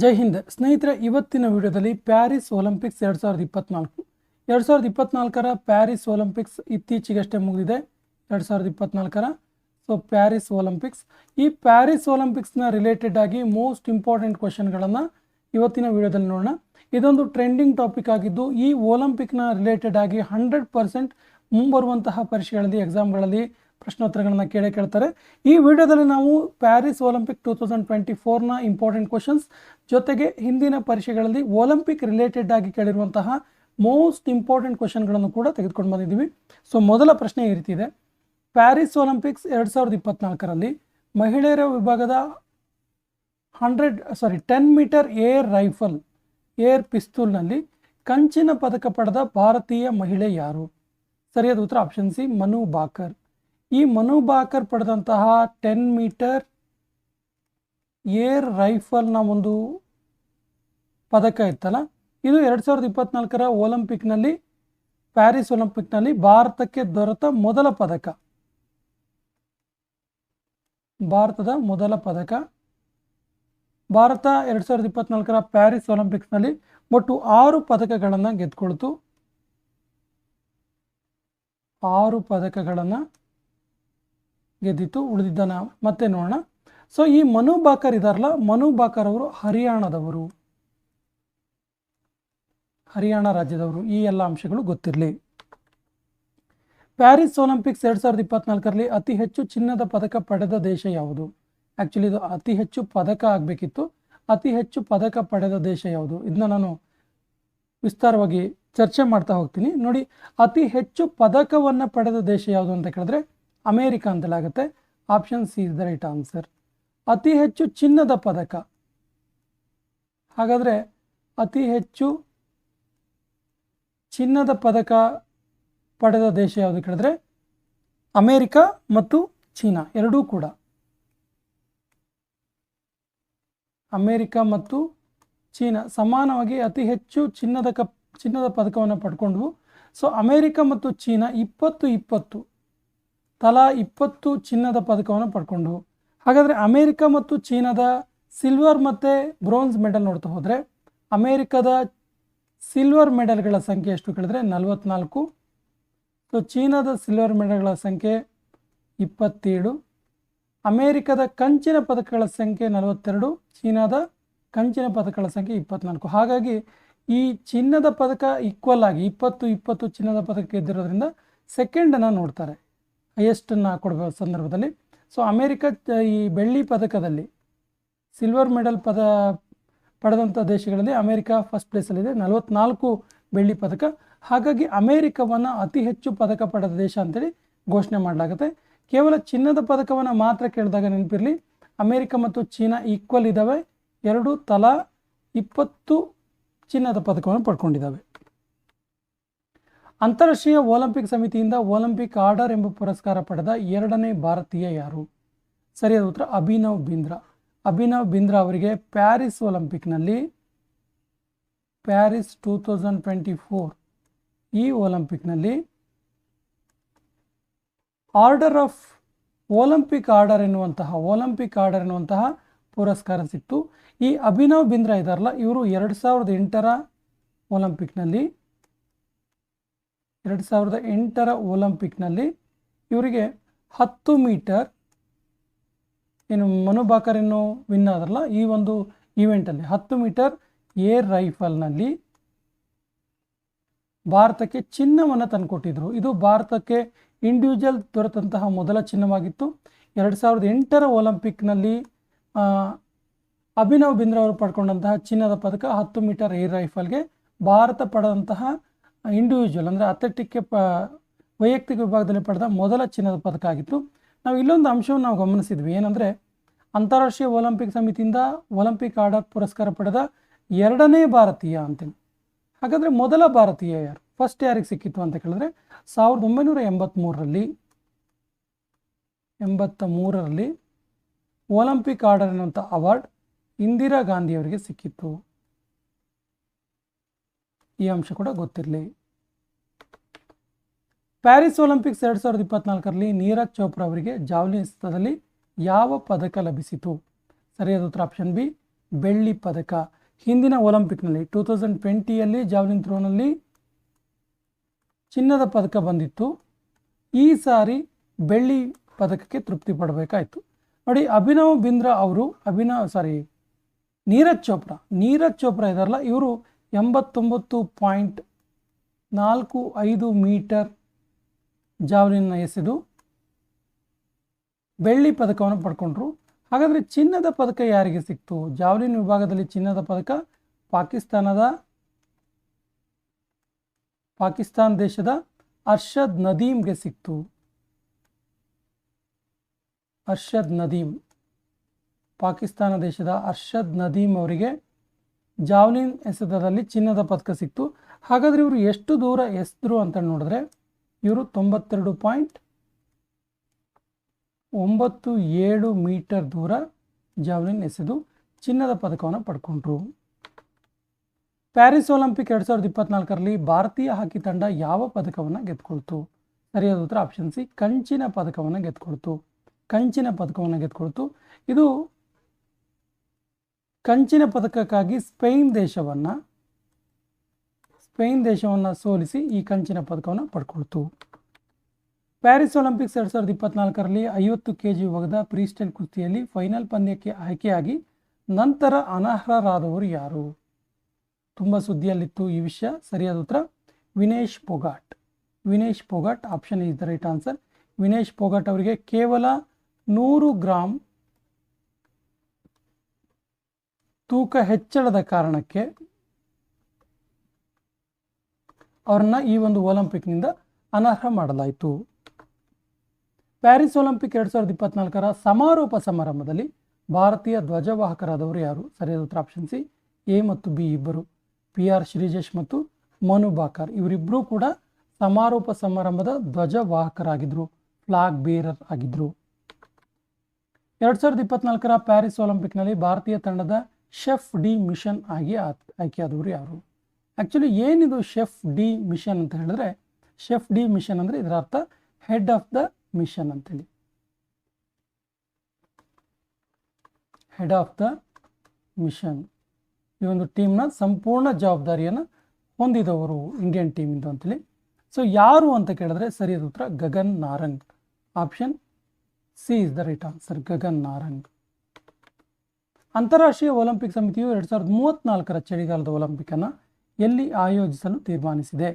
ಜೈ ಹಿಂದ್. ಸ್ನೇಹಿತರೆ, ಇವತ್ತಿನ ವಿಡಿಯೋದಲ್ಲಿ ಪ್ಯಾರಿಸ್ ಒಲಿಂಪಿಕ್ಸ್ ಎರಡು ಸಾವಿರದ ಇಪ್ಪತ್ನಾಲ್ಕು. ಎರಡು ಸಾವಿರದ ಇಪ್ಪತ್ನಾಲ್ಕರ ಪ್ಯಾರಿಸ್ ಒಲಿಂಪಿಕ್ಸ್ ಇತ್ತೀಚೆಗಷ್ಟೇ ಮುಗಿದಿದೆ. ಎರಡು ಸಾವಿರದ ಇಪ್ಪತ್ನಾಲ್ಕರ. So Paris Olympics. ಈ ಪ್ಯಾರಿಸ್ ಒಲಿಂಪಿಕ್ಸ್ನ ರಿಲೇಟೆಡ್ ಆಗಿ ಮೋಸ್ಟ್ ಇಂಪಾರ್ಟೆಂಟ್ ಕ್ವಶನ್ಗಳನ್ನು ಇವತ್ತಿನ ವಿಡಿಯೋದಲ್ಲಿ ನೋಡೋಣ. ಇದೊಂದು ಟ್ರೆಂಡಿಂಗ್ ಟಾಪಿಕ್ ಆಗಿದ್ದು, ಈ ಒಲಿಂಪಿಕ್ನ ರಿಲೇಟೆಡ್ ಆಗಿ ಹಂಡ್ರೆಡ್ ಪರ್ಸೆಂಟ್ ಮುಂಬರುವಂತಹ ಪರೀಕ್ಷೆಗಳಲ್ಲಿ ಎಕ್ಸಾಮ್ಗಳಲ್ಲಿ ಪ್ರಶ್ನೋತ್ತರಗಳನ್ನು ಕೇಳೇ ಕೇಳ್ತಾರೆ. ಈ ವಿಡಿಯೋದಲ್ಲಿ ನಾವು Paris Olympic two thousand twenty ಫೋರ್ನ important questions ಜೊತೆಗೆ ಹಿಂದಿನ ಪರೀಕ್ಷೆಗಳಲ್ಲಿ ಒಲಿಂಪಿಕ್ ರಿಲೇಟೆಡ್ ಆಗಿ ಕೇಳಿರುವಂತಹ ಮೋಸ್ಟ್ ಇಂಪಾರ್ಟೆಂಟ್ ಕ್ವಶನ್ಗಳನ್ನು ಕೂಡ ತೆಗೆದುಕೊಂಡು ಬಂದಿದ್ದೀವಿ. ಸೊ ಮೊದಲ ಪ್ರಶ್ನೆ ಈ ರೀತಿ ಇದೆ. ಪ್ಯಾರಿಸ್ ಒಲಿಂಪಿಕ್ಸ್ ಎರಡು ಸಾವಿರದ ಇಪ್ಪತ್ನಾಲ್ಕರಲ್ಲಿ ಮಹಿಳೆಯರ ವಿಭಾಗದ hundred sorry ten meter air rifle air ಪಿಸ್ತೂಲ್ನಲ್ಲಿ ಕಂಚಿನ ಪದಕ ಪಡೆದ ಭಾರತೀಯ ಮಹಿಳೆ ಯಾರು? ಸರಿಯಾದ ಉತ್ತರ ಆಪ್ಷನ್ ಸಿ, ಮನು ಬಾಕರ್. ಈ ಮನು ಬಾಕರ್ ಪಡೆದಂತಹ ಟೆನ್ ಮೀಟರ್ ಏರ್ ರೈಫಲ್ನ ಒಂದು ಪದಕ ಇತ್ತಲ್ಲ? ಇದು ಎರಡು ಸಾವಿರದ ಇಪ್ಪತ್ನಾಲ್ಕರ ಒಲಿಂಪಿಕ್ನಲ್ಲಿ ಪ್ಯಾರಿಸ್ ಒಲಿಂಪಿಕ್ನಲ್ಲಿ ಭಾರತಕ್ಕೆ ದೊರೆತ ಮೊದಲ ಪದಕ. ಭಾರತದ ಮೊದಲ ಪದಕ. ಭಾರತ ಎರಡು ಸಾವಿರದ ಇಪ್ಪತ್ನಾಲ್ಕರ ಪ್ಯಾರಿಸ್ ಒಲಿಂಪಿಕ್ಸ್ನಲ್ಲಿ ಒಟ್ಟು ಆರು ಪದಕಗಳನ್ನು ಗೆದ್ದುಕೊಳ್ತು ಆರು ಪದಕಗಳನ್ನು ಗೆದ್ದಿತ್ತು ನಾವು. ಮತ್ತೆ ನೋಡೋಣ. ಸೊ ಈ ಮನು ಬಾಕರ್ ಇದಾರಲ್ಲ ಮನು ಬಾಕರ್ ಅವರು ಹರಿಯಾಣದವರು. ಹರಿಯಾಣ ರಾಜ್ಯದವರು, ಈ ಎಲ್ಲ ಅಂಶಗಳು ಗೊತ್ತಿರಲಿ. ಪ್ಯಾರಿಸ್ ಒಲಿಂಪಿಕ್ಸ್ ಎರಡು ಸಾವಿರದ ಇಪ್ಪತ್ನಾಲ್ಕರಲ್ಲಿ ಅತಿ ಹೆಚ್ಚು ಚಿನ್ನದ ಪದಕ ಪಡೆದ ದೇಶ ಯಾವುದು? ಆ್ಯಕ್ಚುಲಿ ಇದು ಅತಿ ಹೆಚ್ಚು ಪದಕ ಆಗಬೇಕಿತ್ತು. ಅತಿ ಹೆಚ್ಚು ಪದಕ ಪಡೆದ ದೇಶ ಯಾವುದು? ಇದನ್ನ ನಾನು ವಿಸ್ತಾರವಾಗಿ ಚರ್ಚೆ ಮಾಡ್ತಾ ಹೋಗ್ತೀನಿ. ನೋಡಿ, ಅತಿ ಹೆಚ್ಚು ಪದಕವನ್ನು ಪಡೆದ ದೇಶ ಯಾವುದು ಅಂತ ಕೇಳಿದ್ರೆ America ಅಂತಲಾಗುತ್ತೆ. Option C is the right answer ಅತಿ ಹೆಚ್ಚು ಚಿನ್ನದ ಪದಕ. ಹಾಗಾದರೆ ಅತಿ ಹೆಚ್ಚು ಚಿನ್ನದ ಪದಕ ಪಡೆದ ದೇಶ ಯಾವುದು ಕೇಳಿದ್ರೆ? ಅಮೇರಿಕ ಮತ್ತು ಚೀನಾ, ಎರಡೂ ಕೂಡ. ಅಮೇರಿಕ ಮತ್ತು ಚೀನಾ ಸಮಾನವಾಗಿ ಅತಿ ಹೆಚ್ಚು ಚಿನ್ನದ ಕಪ್ ಚಿನ್ನದ ಪದಕವನ್ನು ಪಡ್ಕೊಂಡ್ವು. ಸೊ ಅಮೇರಿಕ ಮತ್ತು ಚೀನಾ ಇಪ್ಪತ್ತು ಇಪ್ಪತ್ತು. ತಲಾ ಇಪ್ಪತ್ತು ಚಿನ್ನದ ಪದಕವನ್ನು ಪಡ್ಕೊಂಡು. ಹಾಗಾದರೆ ಅಮೇರಿಕ ಮತ್ತು ಚೀನಾದ ಸಿಲ್ವರ್ ಮತ್ತು ಬ್ರೋನ್ಸ್ ಮೆಡಲ್ ನೋಡ್ತಾ ಹೋದರೆ, ಅಮೇರಿಕದ ಸಿಲ್ವರ್ ಮೆಡಲ್ಗಳ ಸಂಖ್ಯೆ ಎಷ್ಟು ಕೇಳಿದ್ರೆ ನಲವತ್ನಾಲ್ಕು, ಸೊ ಚೀನಾದ ಸಿಲ್ವರ್ ಮೆಡಲ್ಗಳ ಸಂಖ್ಯೆ ಇಪ್ಪತ್ತೇಳು, ಅಮೇರಿಕದ ಕಂಚಿನ ಪದಕಗಳ ಸಂಖ್ಯೆ ನಲವತ್ತೆರಡು, ಚೀನಾದ ಕಂಚಿನ ಪದಕಗಳ ಸಂಖ್ಯೆ ಇಪ್ಪತ್ನಾಲ್ಕು. ಹಾಗಾಗಿ ಈ ಚಿನ್ನದ ಪದಕ ಈಕ್ವಲ್ ಆಗಿ ಇಪ್ಪತ್ತು ಇಪ್ಪತ್ತು ಚಿನ್ನದ ಪದಕ ಗೆದ್ದಿರೋದ್ರಿಂದ ಸೆಕೆಂಡನ್ನು ನೋಡ್ತಾರೆ. ಹೈಯೆಸ್ಟನ್ನು ಕೊಡುವ ಸಂದರ್ಭದಲ್ಲಿ. ಸೊ ಅಮೇರಿಕ, ಈ ಬೆಳ್ಳಿ ಪದಕದಲ್ಲಿ ಸಿಲ್ವರ್ ಮೆಡಲ್ ಪದ, ಪಡೆದಂಥ ದೇಶಗಳಲ್ಲಿ ಅಮೇರಿಕ ಫಸ್ಟ್ ಪ್ಲೇಸಲ್ಲಿದೆ ನಲವತ್ನಾಲ್ಕು ಬೆಳ್ಳಿ ಪದಕ. ಹಾಗಾಗಿ ಅಮೇರಿಕವನ್ನು ಅತಿ ಹೆಚ್ಚು ಪದಕ ಪಡೆದ ದೇಶ ಅಂತೇಳಿ ಘೋಷಣೆ ಮಾಡಲಾಗುತ್ತೆ. ಕೇವಲ ಚಿನ್ನದ ಪದಕವನ್ನು ಮಾತ್ರ ಕೇಳಿದಾಗ ನೆನಪಿರಲಿ, ಅಮೇರಿಕ ಮತ್ತು ಚೀನಾ ಈಕ್ವಲ್ ಇದ್ದಾವೆ. ಎರಡು ತಲಾ ಇಪ್ಪತ್ತು ಚಿನ್ನದ ಪದಕವನ್ನು ಪಡ್ಕೊಂಡಿದ್ದಾವೆ. ಅಂತಾರಾಷ್ಟ್ರೀಯ ಒಲಿಂಪಿಕ್ ಸಮಿತಿಯಿಂದ ಒಲಿಂಪಿಕ್ ಆರ್ಡರ್ ಎಂಬ ಪುರಸ್ಕಾರ ಪಡೆದ ಎರಡನೇ ಭಾರತೀಯ ಯಾರು? ಸರಿಯಾದ ಉತ್ತರ, ಅಭಿನವ್ ಬಿಂದ್ರಾ. ಅಭಿನವ್ ಬಿಂದ್ರಾ ಅವರಿಗೆ Paris ಒಲಿಂಪಿಕ್ನಲ್ಲಿ Paris two thousand twenty four ಈ ಒಲಿಂಪಿಕ್ನಲ್ಲಿ ಆರ್ಡರ್ ಆಫ್ ಒಲಿಂಪಿಕ್ ಆರ್ಡರ್ ಎನ್ನುವಂತಹ, ಒಲಿಂಪಿಕ್ ಆರ್ಡರ್ ಎನ್ನುವಂತಹ ಪುರಸ್ಕಾರ ಸಿಕ್ತು ಈ ಅಭಿನವ್ ಬಿಂದ್ರಾ ಇದಾರಲ್ಲ ಇವರು ಎರಡು ಸಾವಿರದ ಎಂಟರ ಒಲಿಂಪಿಕ್ನಲ್ಲಿ ಎರಡು ಸಾವಿರದ ಎಂಟರ ಒಲಿಂಪಿಕ್ನಲ್ಲಿ ಇವರಿಗೆ ಹತ್ತು ಮೀಟರ್, ಏನು ಮನು ಏನು ವಿನ್ ಆದ್ರಲ್ಲ, ಈ ಒಂದು ಈವೆಂಟಲ್ಲಿ ಹತ್ತು ಮೀಟರ್ ಏರ್ ರೈಫಲ್ನಲ್ಲಿ ಭಾರತಕ್ಕೆ ಚಿನ್ನವನ್ನು ತಂದುಕೊಟ್ಟಿದ್ರು. ಇದು ಭಾರತಕ್ಕೆ ಇಂಡಿವಿಜುವಲ್ ದೊರೆತಂತಹ ಮೊದಲ ಚಿನ್ನವಾಗಿತ್ತು. ಎರಡು ಸಾವಿರದ ಎಂಟರ ಒಲಿಂಪಿಕ್ನಲ್ಲಿ ಅಭಿನವ್ ಬಿಂದ್ರ ಅವರು ಪಡ್ಕೊಂಡಂತಹ ಚಿನ್ನದ ಪದಕ ಹತ್ತು ಮೀಟರ್ ಏರ್ ರೈಫಲ್ಗೆ ಭಾರತ ಪಡೆದಂತಹ ಇಂಡಿವಿಜುವಲ್ ಅಂದರೆ ಅಥ್ಲೆಟಿಕ್ಗೆ ಪ, ವೈಯಕ್ತಿಕ ವಿಭಾಗದಲ್ಲಿ ಪಡೆದ ಮೊದಲ ಚಿನ್ನದ ಪದಕ ಆಗಿತ್ತು. ನಾವು ಇಲ್ಲೊಂದು ಅಂಶವನ್ನು ನಾವು ಗಮನಿಸಿದ್ವಿ. ಏನಂದರೆ, ಅಂತಾರಾಷ್ಟ್ರೀಯ ಒಲಿಂಪಿಕ್ ಸಮಿತಿಯಿಂದ ಒಲಿಂಪಿಕ್ ಆರ್ಡರ್ ಪುರಸ್ಕಾರ ಪಡೆದ ಎರಡನೇ ಭಾರತೀಯ ಅಂತೇಳಿ ಹಾಗಾದರೆ ಮೊದಲ ಭಾರತೀಯ ಯಾರು? ಫಸ್ಟ್ ಯಾರಿಗೆ ಸಿಕ್ಕಿತ್ತು ಅಂತ ಕೇಳಿದ್ರೆ ಸಾವಿರದ ಒಂಬೈನೂರ ಎಂಬತ್ತ್ಮೂರರಲ್ಲಿ ಎಂಬತ್ತ ಮೂರರಲ್ಲಿ ಒಲಿಂಪಿಕ್ ಆರ್ಡರ್ ಅನ್ನುವಂಥ ಅವಾರ್ಡ್ ಇಂದಿರಾ ಗಾಂಧಿಯವರಿಗೆ ಸಿಕ್ಕಿತ್ತು. ಈ ಅಂಶ ಕೂಡ ಗೊತ್ತಿರಲಿ. ಪ್ಯಾರಿಸ್ ಒಲಿಂಪಿಕ್ಸ್ ಎರಡು ಸಾವಿರದ ಇಪ್ಪತ್ನಾಲ್ಕರಲ್ಲಿ ನೀರಜ್ ಚೋಪ್ರಾ ಅವರಿಗೆ ಜಾವ್ಲಿನ್ ಎಸೆತದಲ್ಲಿ ಯಾವ ಪದಕ ಲಭಿಸಿತು? ಸರಿಯಾದ ಉತ್ತರ ಆಪ್ಷನ್ ಬಿ, ಬೆಳ್ಳಿ ಪದಕ. ಹಿಂದಿನ ಒಲಿಂಪಿಕ್ನಲ್ಲಿ ಟೂ ತೌಸಂಡ್ ಟ್ವೆಂಟಿಯಲ್ಲಿ ಜಾವ್ಲಿನ್ ಥ್ರೋನಲ್ಲಿ ಚಿನ್ನದ ಪದಕ ಬಂದಿತ್ತು. ಈ ಸಾರಿ ಬೆಳ್ಳಿ ಪದಕಕ್ಕೆ ತೃಪ್ತಿ ಪಡಬೇಕಾಯಿತು. ನೋಡಿ, ಅಭಿನವ್ ಬಿಂದ್ರಾ ಅವರು, ಅಭಿನವ್ ಸಾರಿ ನೀರಜ್ ಚೋಪ್ರಾ ನೀರಜ್ ಚೋಪ್ರಾ ಇದಾರಲ್ಲ, ಇವರು ಎಂಬತ್ತೊಂಬತ್ತು ಪಾಯಿಂಟ್ ನಾಲ್ಕು ಐದು ಮೀಟರ್ ಜಾವ್ಲಿನ್ನ ಎಸೆದು ಬೆಳ್ಳಿ ಪದಕವನ್ನು ಪಡ್ಕೊಂಡ್ರು. ಹಾಗಾದರೆ ಚಿನ್ನದ ಪದಕ ಯಾರಿಗೆ ಸಿಕ್ತು? ಜಾವ್ಲಿನ್ ವಿಭಾಗದಲ್ಲಿ ಚಿನ್ನದ ಪದಕ ಪಾಕಿಸ್ತಾನದ, ಪಾಕಿಸ್ತಾನ ದೇಶದ ಅರ್ಷದ್ ನದೀಮ್ಗೆ ಸಿಕ್ತು. ಅರ್ಷದ್ ನದೀಮ್, ಪಾಕಿಸ್ತಾನ ದೇಶದ ಅರ್ಷದ್ ನದೀಮ್ ಅವರಿಗೆ ಜಾವ್ಲಿನ್ ಎಸೆತದಲ್ಲಿ ಚಿನ್ನದ ಪದಕ ಸಿಕ್ತು. ಹಾಗಾದರೆ ಇವರು ಎಷ್ಟು ದೂರ ಎಸೆದ್ರು ಅಂತ ನೋಡಿದ್ರೆ ಇವರು ತೊಂಬತ್ತೆರಡು ಪಾಯಿಂಟ್ ಒಂಬತ್ತು ಏಳು ಮೀಟರ್ ದೂರ ಜಾವ್ಲಿನ್ ಎಸೆದು ಚಿನ್ನದ ಪದಕವನ್ನು ಪಡ್ಕೊಂಡ್ರು. ಪ್ಯಾರಿಸ್ ಒಲಿಂಪಿಕ್ ಎರಡು ಸಾವಿರದ ಇಪ್ಪತ್ನಾಲ್ಕರಲ್ಲಿ ಭಾರತೀಯ ಹಾಕಿ ತಂಡ ಯಾವ ಪದಕವನ್ನು ಗೆದ್ಕೊಳ್ತು? ಸರಿಯಾದ ಉತ್ತರ ಆಪ್ಷನ್ ಸಿ, ಕಂಚಿನ ಪದಕವನ್ನು ಗೆದ್ಕೊಳ್ತು. ಕಂಚಿನ ಪದಕವನ್ನು ಗೆದ್ಕೊಳ್ತು. ಇದು ಕಂಚಿನ ಪದಕಕ್ಕಾಗಿ ಸ್ಪೇನ್ ದೇಶವನ್ನು ಸ್ಪೇನ್ ದೇಶವನ್ನು ಸೋಲಿಸಿ ಈ ಕಂಚಿನ ಪದಕವನ್ನು ಪಡ್ಕೊಳ್ತು. ಪ್ಯಾರಿಸ್ ಒಲಿಂಪಿಕ್ಸ್ ಎರಡು ಸಾವಿರದ ಇಪ್ಪತ್ನಾಲ್ಕರಲ್ಲಿ ಐವತ್ತು ಕೆ ಜಿ ವಿಭಾಗದ ಪ್ರೀಸ್ಟೈಲ್ ಕುಸ್ತಿಯಲ್ಲಿ ಫೈನಲ್ ಪಂದ್ಯಕ್ಕೆ ಆಯ್ಕೆಯಾಗಿ ನಂತರ ಅನರ್ಹರಾದವರು ಯಾರು? ತುಂಬ ಸುದ್ದಿಯಲ್ಲಿತ್ತು ಈ ವಿಷಯ. ಸರಿಯಾದ ಉತ್ತರ, Vinesh Phogat. Vinesh Phogat option is the right answer Vinesh Phogat ಅವರಿಗೆ ಕೇವಲ ನೂರು ಗ್ರಾಮ್ ತೂಕ ಹೆಚ್ಚಳದ ಕಾರಣಕ್ಕೆ ಅವರನ್ನ ಈ ಒಂದು ಒಲಿಂಪಿಕ್ನಿಂದ ಅನರ್ಹ ಮಾಡಲಾಯಿತು. ಪ್ಯಾರಿಸ್ ಒಲಿಂಪಿಕ್ ಎರಡು ಸಾವಿರದ ಇಪ್ಪತ್ನಾಲ್ಕರ ಸಮಾರೋಪ ಸಮಾರಂಭದಲ್ಲಿ ಭಾರತೀಯ ಧ್ವಜವಾಹಕರಾದವರು ಯಾರು? ಸರಿಯಾದ ಉತ್ತರ ಆಪ್ಷನ್ ಸಿ. ಎ ಮತ್ತು ಬಿ ಇಬ್ಬರು. ಪಿ ಆರ್ ಶ್ರೀಜೇಶ್ ಮತ್ತು ಮನು ಬಾಕರ್. ಇವರಿಬ್ಬರೂ ಕೂಡ ಸಮಾರೋಪ ಸಮಾರಂಭದ ಧ್ವಜವಾಹಕರಾಗಿದ್ದರು ಫ್ಲಾಗ್ ಬೇರರ್ ಆಗಿದ್ದರು ಎರಡು ಸಾವಿರದ ಇಪ್ಪತ್ನಾಲ್ಕರ ಪ್ಯಾರಿಸ್ ಒಲಿಂಪಿಕ್ನಲ್ಲಿ ಭಾರತೀಯ ತಂಡದ ಶೆಫ್ ಡಿ ಮಿಷನ್ ಆಗಿ ಆಯ್ಕೆಯಾದವರು ಯಾರು? ಆ್ಯಕ್ಚುಲಿ ಏನಿದು ಶೆಫ್ ಡಿ ಮಿಷನ್ ಅಂತ ಹೇಳಿದ್ರೆ ಶೆಫ್ ಡಿ ಮಿಷನ್ ಅಂದರೆ ಇದರ ಅರ್ಥ ಹೆಡ್ ಆಫ್ ದ ಮಿಷನ್ ಅಂತೇಳಿ. ಹೆಡ್ ಆಫ್ ದ ಮಿಷನ್ ಈ ಒಂದು ಟೀಮ್ನ ಸಂಪೂರ್ಣ ಜವಾಬ್ದಾರಿಯನ್ನು ಹೊಂದಿದವರು ಇಂಡಿಯನ್ ಟೀಮಿಂದು ಅಂತೇಳಿ. ಸೊ ಯಾರು ಅಂತ ಕೇಳಿದ್ರೆ ಸರಿಯಾದ ಉತ್ತರ Gagan Narang. Option C is the right answer Gagan Narang. ಅಂತಾರಾಷ್ಟ್ರೀಯ ಒಲಿಂಪಿಕ್ ಸಮಿತಿಯು ಎರಡು ಸಾವಿರದ ಮೂವತ್ತ್ನಾಲ್ಕರ ಚಳಿಗಾಲದ ಒಲಿಂಪಿಕನ್ನು ಎಲ್ಲಿ ಆಯೋಜಿಸಲು ತೀರ್ಮಾನಿಸಿದೆ?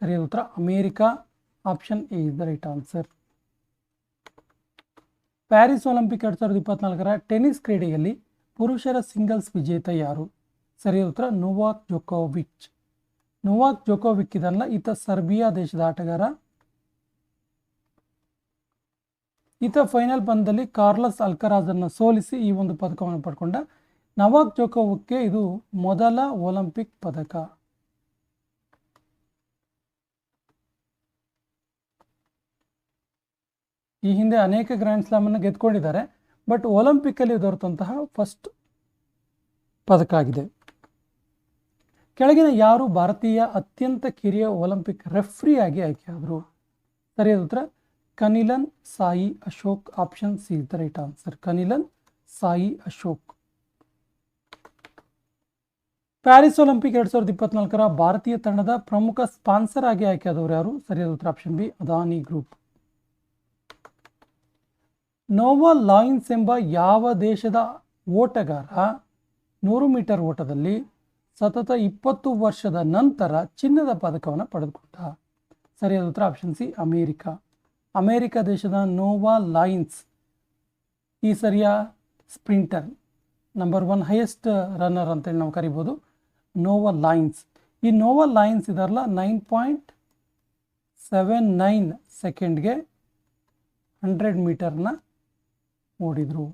ಸರಿಯಾದ ಉತ್ತರ, America. Option A is the right answer. Paris Olympic ಎರಡು ಸಾವಿರದ ಇಪ್ಪತ್ನಾಲ್ಕರ ಟೆನ್ನಿಸ್ ಕ್ರೀಡೆಯಲ್ಲಿ ಪುರುಷರ ಸಿಂಗಲ್ಸ್ ವಿಜೇತ ಯಾರು? ಸರಿಯಾದ ಉತ್ತರ, ನೋವಾಕ್ ಜೋಕೋವಿಚ್. ನೋವಾಕ್ ಜೊಕೋವಿಕ್ ಇದಲ್ಲ, ಈತ ಸರ್ಬಿಯಾ ದೇಶದ ಆಟಗಾರ. ಈತ ಫೈನಲ್ ಪಂದ್ಯದಲ್ಲಿ ಕಾರ್ಲಸ್ ಅಲ್ಕರಾಜನ್ನು ಸೋಲಿಸಿ ಈ ಒಂದು ಪದಕವನ್ನು ಪಡ್ಕೊಂಡ ನವಾಕ್ ಜೋಕೋವಿಕ್ಗೆ ಇದು ಮೊದಲ ಒಲಿಂಪಿಕ್ ಪದಕ. ಈ ಹಿಂದೆ ಅನೇಕ ಗ್ರ್ಯಾಂಡ್ ಸ್ಲಾಮನ್ನು ಗೆದ್ಕೊಂಡಿದ್ದಾರೆ ಬಟ್ ಒಲಿಂಪಿಕ್ಕಲ್ಲಿ ದೊರೆತಂತಹ ಫಸ್ಟ್ ಪದಕ ಆಗಿದೆ ಕೆಳಗಿನ ಯಾರು ಭಾರತೀಯ ಅತ್ಯಂತ ಕಿರಿಯ ಒಲಿಂಪಿಕ್ ರೆಫ್ರಿ ಆಗಿ ಆಯ್ಕೆಯಾದರು? ಸರಿಯಾದ ಉತ್ತರ, Kanilan Sai Ashok option C the right answer Kanilan Sai Ashok. Paris Olympic ಎರಡು ಸಾವಿರದ ಇಪ್ಪತ್ನಾಲ್ಕರ ಭಾರತೀಯ ತಂಡದ ಪ್ರಮುಖ ಸ್ಪಾನ್ಸರ್ ಆಗಿ ಆಯ್ಕೆಯಾದವರು ಯಾರು? ಸರಿಯಾದ ಉತ್ತರ option B Adani group Noah Lyles ಎಂಬ ಯಾವ ದೇಶದ ಓಟಗಾರ ನೂರು ಮೀಟರ್ ಓಟದಲ್ಲಿ ಸತತ ಇಪ್ಪತ್ತು ವರ್ಷದ ನಂತರ ಚಿನ್ನದ ಪದಕವನ್ನು ಪಡೆದುಕೊಂಡ? ಸರಿಯಾದ ಉತ್ತರ ಆಪ್ಷನ್ ಸಿ, ಅಮೇರಿಕ. ಅಮೇರಿಕ ದೇಶದ ನೋವಾ ಲೈನ್ಸ್ ಈ ಸರಿಯ sprinter number one highest runner ಅಂತೇಳಿ ನಾವು ಕರಿಬೋದು. ನೋವಾ ಲೈನ್ಸ್ ಈ ನೋವಾ ಲೈನ್ಸ್ ಇದಾರಲ್ಲ ನೈನ್ ಪಾಯಿಂಟ್ ಸೆವೆನ್ ನೈನ್ ಸೆಕೆಂಡ್ಗೆ ಹಂಡ್ರೆಡ್ ಮೀಟರ್ನ ಓಡಿದರು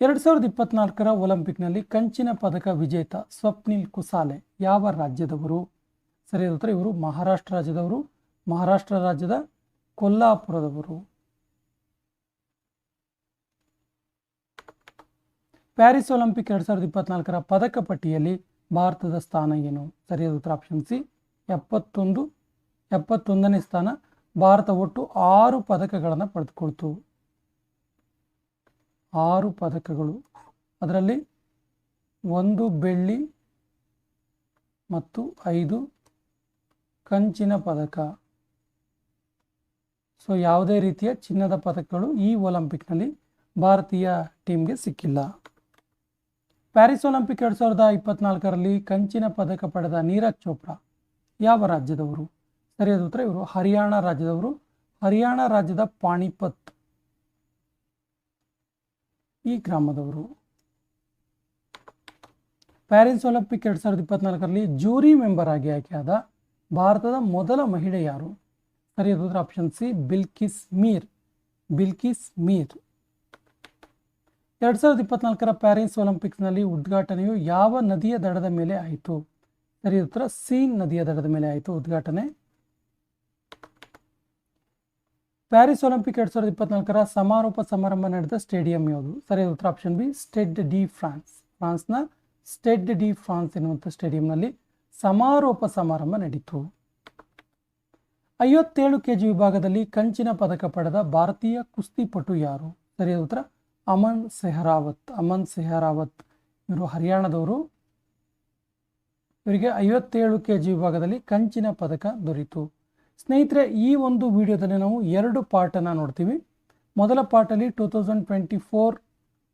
ಎರಡು ಸಾವಿರದ ಇಪ್ಪತ್ನಾಲ್ಕರ ಒಲಿಂಪಿಕ್ನಲ್ಲಿ ಕಂಚಿನ ಪದಕ ವಿಜೇತ ಸ್ವಪ್ನಿಲ್ ಕುಸಾಲೆ ಯಾವ ರಾಜ್ಯದವರು? ಸರಿಯಾದ ಉತ್ತರ ಇವರು ಮಹಾರಾಷ್ಟ್ರ ರಾಜ್ಯದವರು, ಮಹಾರಾಷ್ಟ್ರ ರಾಜ್ಯದ ಕೊಲ್ಲಾಪುರದವರು. ಪ್ಯಾರಿಸ್ ಒಲಿಂಪಿಕ್ ಎರಡು ಸಾವಿರದ ಇಪ್ಪತ್ನಾಲ್ಕರ ಪದಕ ಪಟ್ಟಿಯಲ್ಲಿ ಭಾರತದ ಸ್ಥಾನ ಏನು? ಸರಿಯಾದ ಉತ್ತರ ಆಪ್ಷನ್ ಸಿ, ಎಪ್ಪತ್ತೊಂದು, ಎಪ್ಪತ್ತೊಂದನೇ ಸ್ಥಾನ. ಭಾರತ ಒಟ್ಟು ಆರು ಪದಕಗಳನ್ನು ಪಡೆದುಕೊಳ್ತು. ಆರು ಪದಕಗಳು. ಅದರಲ್ಲಿ ಒಂದು ಬೆಳ್ಳಿ ಮತ್ತು ಐದು ಕಂಚಿನ ಪದಕ. ಸೊ, ಯಾವುದೇ ರೀತಿಯ ಚಿನ್ನದ ಪದಕಗಳು ಈ ಒಲಿಂಪಿಕ್ನಲ್ಲಿ ಭಾರತೀಯ ಟೀಮ್ಗೆ ಸಿಕ್ಕಿಲ್ಲ. ಪ್ಯಾರಿಸ್ ಒಲಿಂಪಿಕ್ ಎರಡು ಸಾವಿರದ ಇಪ್ಪತ್ನಾಲ್ಕರಲ್ಲಿ ಕಂಚಿನ ಪದಕ ಪಡೆದ ನೀರಜ್ ಚೋಪ್ರಾ ಯಾವ ರಾಜ್ಯದವರು? ಸರಿಯಾದ ಉತ್ತರ ಇವರು ಹರಿಯಾಣ ರಾಜ್ಯದವರು. ಹರಿಯಾಣ ರಾಜ್ಯದ ಪಾಣಿಪತ್. ಈ ಗ್ರಾಮದವರು. ಪ್ಯಾರಿಸ್ ಒಲಿಂಪಿಕ್ ಎರಡು ಸಾವಿರದ ಇಪ್ಪತ್ನಾಲ್ಕರಲ್ಲಿ ಜೂರಿ ಮೆಂಬರ್ ಆಗಿ ಆಯ್ಕೆಯಾದ ಭಾರತದ ಮೊದಲ ಮಹಿಳೆ ಯಾರು? ಸರಿಯಾದ ಆಪ್ಷನ್ ಸಿ, ಬಿಲ್ಕಿಸ್ ಮೀರ್. ಬಿಲ್ಕಿಸ್ ಮೀರ್. ಎರಡು ಸಾವಿರದ ಇಪ್ಪತ್ನಾಲ್ಕರ ಪ್ಯಾರಿಸ್ ಒಲಿಂಪಿಕ್ಸ್ನಲ್ಲಿ ಉದ್ಘಾಟನೆಯು ಯಾವ ನದಿಯ ದಡದ ಮೇಲೆ ಆಯಿತು? ಸರಿಯಾದ ಉತ್ತರ, ಸೀನ್ ನದಿಯ ದಡದ ಮೇಲೆ ಆಯಿತು. ಉದ್ಘಾಟನೆ ಪ್ಯಾರಿಸ್ ಒಲಿಂಪಿಕ್ ಎರಡು ಸಾವಿರದ ಇಪ್ಪತ್ನಾಲ್ಕರ ಸಮಾರೋಪ ಸಮಾರಂಭ ನಡೆದ ಸ್ಟೇಡಿಯಂ ಯಾವುದು? ಸರಿಯಾದ ಉತ್ತರ option B, Stade de France. ಫ್ರಾನ್ಸ್ನ ಸ್ಟೆಡ್ ಡಿ ಫ್ರಾನ್ಸ್ ಎನ್ನುವಂಥ ಸ್ಟೇಡಿಯಂನಲ್ಲಿ ಸಮಾರೋಪ ಸಮಾರಂಭ ನಡೀತು. ಐವತ್ತೇಳು ಕೆಜಿ ವಿಭಾಗದಲ್ಲಿ ಕಂಚಿನ ಪದಕ ಪಡೆದ ಭಾರತೀಯ ಕುಸ್ತಿಪಟು ಯಾರು? ಸರಿಯಾದ ಉತ್ತರ, ಅಮನ್ ಸೆಹರಾವತ್. ಅಮನ್ ಸೆಹರಾವತ್. ಇವರು ಹರಿಯಾಣದವರು. ಇವರಿಗೆ ಐವತ್ತೇಳು ಕೆಜಿ ವಿಭಾಗದಲ್ಲಿ ಕಂಚಿನ ಪದಕ ದೊರೆಯಿತು ಸ್ನೇಹಿತರೆ, ಈ ಒಂದು ವಿಡಿಯೋದಲ್ಲಿ ನಾವು ಎರಡು ಪಾರ್ಟನ್ನು ನೋಡ್ತೀವಿ. ಮೊದಲ ಪಾರ್ಟಲ್ಲಿ two thousand twenty four